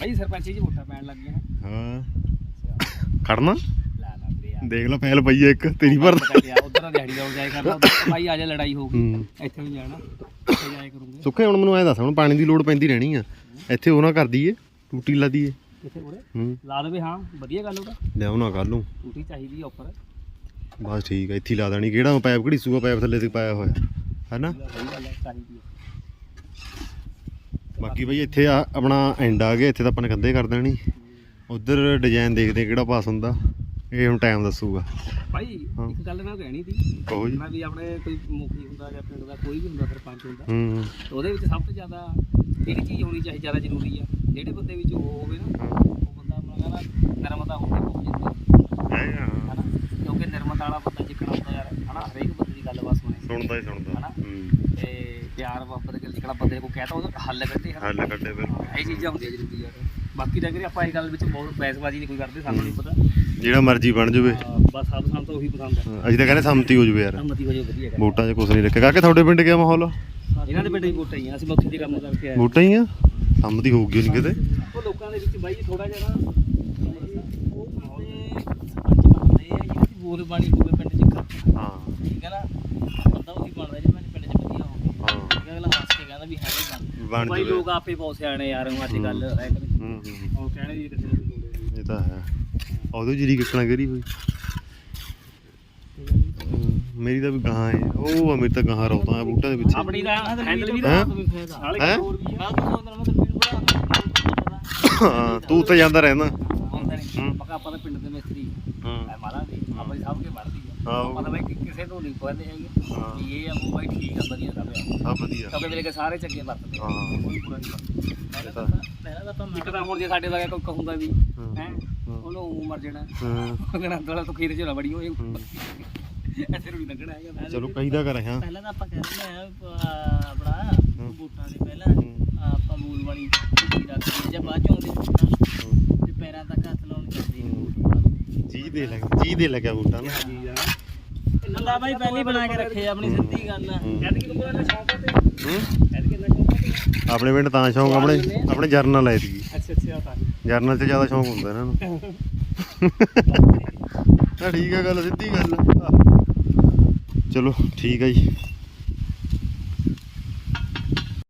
Speaker 3: ਬਾਈ ਸਰਪੰਚੀ ਜੀ ਵੋਟਾਂ ਪੈਣ ਲੱਗ ਗਈਆਂ ਨੇ।
Speaker 1: ਹਾਂ। ਖੜਨਾ? ਦੇਖ ਲੈ ਫੈਲ ਪਈ ਇੱਕ ਤੇਰੀ ਭਰ
Speaker 3: ਉਧਰ ਦਿਹਾੜੀ ਲਾਉਣ ਜਾਇਆ ਕਰਨਾ ਉੱਧਰ ਭਾਈ ਆ ਜਾ ਲੜਾਈ
Speaker 1: ਹੂੰ
Speaker 3: ਇੱਥੇ ਵੀ ਜਾਣਾ ਇੱਥੇ ਜਾਇਆ ਕਰੂੰਗੇ।
Speaker 1: ਸੁੱਖੇ ਹੁਣ ਮੈਨੂੰ ਐ ਦੱਸ ਹੁਣ ਪਾਣੀ ਦੀ ਲੋੜ ਪੈਂਦੀ ਰਹਿਣੀ ਆ। ਇੱਥੇ ਉਹ ਨਾ ਕਰ ਦਈਏ ਟੂਟੀ ਲਾ ਦਈਏ।
Speaker 3: ਕਿੱਥੇ ਉਰੇ?
Speaker 1: ਹੂੰ।
Speaker 3: ਲਾ ਦੇਵੇ ਹਾਂ ਵਧੀਆ ਗੱਲ ਉਹਦਾ।
Speaker 1: ਨਾ ਕੱਲ ਨੂੰ।
Speaker 3: ਟੂਟੀ ਚਾਹੀਦੀ ਆ ਉੱਪਰ।
Speaker 1: ਬਸ ਠੀਕ ਆ ਇੱਥੇ ਹੀ ਲਾ ਦੇਣੀ। ਕਿਹੜਾ ਪਾਈਪ ਘੜੀ ਸੂਆ ਪਾਈਪ ਥੱਲੇ ਤੇ ਪਾਇਆ ਹੋਇਆ? ਹੈਨਾ?
Speaker 3: ਸਹੀ ਗੱਲ ਹੈ ਚਾਹੀਦੀ
Speaker 1: ਬਾਕੀ ਬਈ ਇੱਥੇ ਆ ਆਪਣਾ ਐਂਡ ਆ ਗਿਆ ਇੱਥੇ ਤਾਂ ਆਪਾਂ ਨੇ ਕੰਧੇ ਕਰ ਦੇਣੀ। ਉਧਰ ਡਿਜ਼ਾਈਨ ਦੇਖਦੇ ਕਿਹੜਾ ਪਾਸ ਹੁੰਦਾ। ਇਹ ਹੁਣ ਟਾਈਮ ਦੱਸੂਗਾ।
Speaker 3: ਭਾਈ। ਇੱਕ ਗੱਲ ਮੈਂ ਕਹਿਣੀ ਸੀ।
Speaker 1: ਕਹੋ ਜੀ।
Speaker 3: ਮੈਂ ਵੀ ਆਪਣੇ ਕੋਈ ਮੁਖੀ ਹੁੰਦਾ ਜਾਂ ਪਿੰਡ ਦਾ ਕੋਈ ਵੀ ਹੁੰਦਾ ਸਰਪੰਚ ਹੁੰਦਾ
Speaker 1: ਹੂੰ।
Speaker 3: ਤੇ ਉਹਦੇ ਵਿੱਚ ਸਭ ਤੋਂ ਜ਼ਿਆਦਾ ਜਿਹੜੀ ਚੀਜ਼ ਹੋਣੀ ਚਾਹੀਦੀ ਜ਼ਿਆਦਾ ਜ਼ਰੂਰੀ ਆ? ਜਿਹੜੇ ਬੰਦੇ ਵਿੱਚ ਉਹ ਹੋਵੇ ਨਾ ਉਹ ਬੰਦਾ ਆਪਣਾ ਕਹਿੰਦਾ ਨਰਮਤਾ ਹੋਣੀ ਬਹੁਤ ਜ਼ਰੂਰੀ
Speaker 1: ਹੈਗਾ
Speaker 3: ਹੈ ਹਨਾ? ਕਿਉਂਕਿ ਨਰਮਤਾ ਵਾਲਾ ਬੰਦਾ ਜਿੱਕਣਾ ਹੁੰਦਾ ਯਾਰ ਹਨਾ? ਹਰੇਕ ਬੰਦੇ ਦੀ ਗੱਲਬਾਤ ਸੁਣੇ।
Speaker 1: ਸੁਣਦਾ ਹੀ ਸੁਣਦਾ।
Speaker 3: ਹਨਾ?
Speaker 1: ਹੂੰ।
Speaker 3: ਤੇ ਪਿਆਰ ਮੁਹੱਬਤ ਗੱਲ ਜਿੱਕਣਾ ਬੰਦੇ ਕੋਲ ਕਹਤਾ ਉਹਦਾ ਹੱਲ ਕੱਢੇ ਹਨਾ?
Speaker 1: ਹੱਲ ਕੱਢੇ ਫਿਰ।
Speaker 3: ਹਾਂ, ਇਹ ਚੀਜ਼ਾਂ ਹੁੰਦੀਆਂ ਜ਼ਰੂਰੀ ਯਾਰ ਬਾਕੀ ਤਾਂ ਕਰੀ ਆਪਾਂ ਇਹ ਗੱਲ ਵਿੱਚ ਬਹੁਤ ਬਹਿਸਬਾਜ਼ੀ ਨਹੀਂ ਕੋਈ ਕਰਦੇ ਸਾਨੂੰ ਨਹੀਂ ਪਤਾ।
Speaker 1: ਜਿਹੜਾ ਮਰਜ਼ੀ ਬਣ ਜਾਵੇ।
Speaker 3: ਹਾਂ, ਬਸ ਸਭ ਸਾਨੂੰ ਤਾਂ ਉਹੀ ਪਸੰਦ ਹੈ
Speaker 1: ਹਾਂ, ਅਸੀਂ ਤਾਂ ਕਹਿੰਦੇ ਸੰਮਤੀ ਹੋ ਜਾਵੇ ਯਾਰ।
Speaker 3: ਸੰਮਤੀ ਹੋ ਜਾਏ ਵਧੀਆ
Speaker 1: ਵੋਟਾਂ 'ਚ ਕੁਝ ਨਹੀਂ ਰੱਖਿਆ। ਕਾਕੇ ਤੁਹਾਡੇ ਪਿੰਡ ਕਿਆ ਮਾਹੌਲ
Speaker 3: ਇਹਨਾਂ ਦੇ ਪਿੰਡ ਦੀ ਵੋਟਾਂ ਹੀ ਆ ਅਸੀਂ ਮੱਥੇ ਦੀ ਕੰਮ ਕਰਕੇ ਆਏ।
Speaker 1: ਵੋਟਾਂ ਹੀ ਆ? ਸੰਮਤੀ ਹੋਊਗੀ ਨਹੀਂ ਕਿਤੇ।
Speaker 3: ਉਹ ਲੋਕਾਂ ਦੇ ਵਿੱਚ ਬਾਈ ਥੋੜਾ ਜਿਹਾ ਨਾ ਉਹ ਸਰਪੰਚ ਬਣਦੇ ਆ ਜਿਹਨਾਂ ਦੀ ਬੋਲ ਬਾਣੀ ਹੋਵੇ ਪਿੰਡ 'ਚ।
Speaker 1: ਹਾਂ।
Speaker 3: ਠੀਕ ਹੈ ਨਾ? ਬੰਦਾ ਉਹੀ ਬਣਦਾ ਜੇ ਮੈਂ ਪਿੰਡ 'ਚ ਵਧੀਆ ਹੋਵੇ।
Speaker 1: ਹਾਂ।
Speaker 3: ਠੀਕ ਹੈ ਅਗਲਾ ਹੱਸ ਕੇ ਕਹਿੰਦਾ ਵੀ ਹੈ ਵੀ ਬਣ ਬਾਈ
Speaker 1: ਜਾਵੇ
Speaker 3: ਲੋਕ ਆਪੇ ਬਹੁਤ ਸਿਆਣੇ ਯਾਰ ਅੱਜ ਕੱਲ
Speaker 1: ਹੂੰ ਹੂੰ
Speaker 3: ਉਹ ਕਹਿਣੇ ਦੀ ਕਿਸੇ ਨੂੰ
Speaker 1: ਇਹ ਤਾਂ ਹੈ। ਉਹਦੇ ਜਰੀ ਕਿੱਕਣਾ ਕਰੀ ਹੋਈ। ਮੇਰੀ ਤਾਂ ਵੀ ਗਾਂ ਹੈ। ਉਹ ਆ ਮੇਰੀ ਤਾਂ ਗਾਂ ਰੌਤਾ ਹੈ ਬੂਟਾਂ ਦੇ ਪਿੱਛੇ।
Speaker 3: ਆਪਣੀ ਦਾ ਹੈਂਡਲ ਵੀ
Speaker 1: ਹੈਂ?
Speaker 3: ਨਾਲੇ
Speaker 1: ਹੈਂ?
Speaker 3: ਹੋਰ ਵੀ ਆ ਤੂੰ
Speaker 1: ਹਾਂ ਤੂੰ ਉੱਤੇ ਜਾਂਦਾ ਰਹਿੰਦਾ।
Speaker 3: ਪੱਕਾ ਆਪਾਂ ਤਾਂ ਪਿੰਡ ਦੇ ਮਿਸਤਰੀ
Speaker 1: ਹਾਂ।
Speaker 3: ਐ ਮਾਰਾ ਦੀ ਆਪਾਂ ਦੀ ਸਭ ਕੇ ਵੜਦੀ ਆ। ਆਪਾਂ ਤਾਂ ਬਾਈ ਕਿ- ਕਿਸੇ ਨੂੰ ਨਹੀਂ ਕਹਿੰਦੇ ਹੈਗੇ।
Speaker 1: ਹਾਂ।
Speaker 3: ਵੀ ਇਹ ਆ ਉਹ ਬਾਈ ਠੀਕ ਆ ਵਧੀਆ ਸਭ ਆ।
Speaker 1: ਵਧੀਆ।
Speaker 3: ਕਿਉਂਕਿ ਮੇਰੇ ਕੇ ਸਾਰੇ ਚੰਗੇ ਵਰਤਦੇ
Speaker 1: ਹਾਂ।
Speaker 3: ਕੋਈ ਬੁਰਾ ਨਹੀਂ ਵਰਤਦਾ।
Speaker 1: ਇਹ ਤਾਂ
Speaker 3: ਪਹਿਲਾਂ ਤਾਂ ਇੱਕ ਤਾਂ ਹੁਣ ਜੇ ਸਾਡੇ ਵਰਗਾ ਕੋਈ ਕਹੂੰਦਾ ਵੀ ਉਹਨੂੰ ਊਂ ਮਰ ਜਾਣਾ।
Speaker 1: ਹਾਂ।
Speaker 3: ਉਹਦਾ ਦੋਲਾ ਤੋਂ ਖੀਰ ਨਾ ਬੜੀ ਹੋਏ ਨੂੰ ਨਹੀਂ ਲੱਗਣਾ ਹੈਗਾ
Speaker 1: ਚਲੋ ਕਹੀਦਾ ਕਰ ਹਾਂ
Speaker 3: ਪਹਿਲਾਂ ਤਾਂ ਆਪਾਂ ਕਹਿੰਦੇ ਆ ਆਪਣਾ
Speaker 1: ਹੂੰ।
Speaker 3: ਬੂਟਾਂ ਦੇ ਪਹਿਲਾਂ ਆਪਾਂ ਮੂਲ ਵਾਲੀ ਚੀਜ਼ ਰੱਖਦੇ ਜਾਂ ਬਾਅਦ ਚੋਂ ਆਉਂਦੇ ਬੂਟਾਂ ਤੇ ਪੈਰਾਂ ਤੱਕ ਹੱਥ ਲਾਉਣ ਜਾਂਦੇ
Speaker 1: ਚੀਜ਼ ਦੇ ਲੱਗ ਚੀਜ਼ ਦੇ ਲੱਗਿਆ ਬੂਟਾ ਨਾ।
Speaker 3: ਬੰਦਾ ਬਾਈ ਪਹਿਲੀ ਬਣਾ ਕੇ ਰੱਖੇ ਆਪਣੀ ਸਿੱਧੀ ਗੱਲ। ਆ
Speaker 1: ਹੂੰ।
Speaker 3: ਐਤਕੀ ਤੋਂ ਬੜਾ ਸ਼ੌਂਕ ਆ ਤੇ।
Speaker 1: ਹੂੰ।
Speaker 3: ਐਤਕੀ ਕਿੰਨਾ ਸ਼ੌਂਕ ਆ ਤੇ।
Speaker 1: ਆਪਣੇ ਪਿੰਡ ਤਾਂ ਸ਼ੌਂਕ ਆਪਣੇ ਆਪਣੇ ਜਰਨਲ ਆਏ ਸੀ
Speaker 3: ਅੱਛਾ ਅੱਛਾ ਤਾਂ
Speaker 1: ਜਰਨਲ 'ਚ ਜ਼ਿਆਦਾ ਸ਼ੌਂਕ ਹੁੰਦਾ ਇਹਨਾਂ ਨੂੰ ਤਾਂ ਠੀਕ ਆ ਗੱਲ ਸਿੱਧੀ ਗੱਲ। ਚਲੋ ਠੀਕ ਆ ਜੀ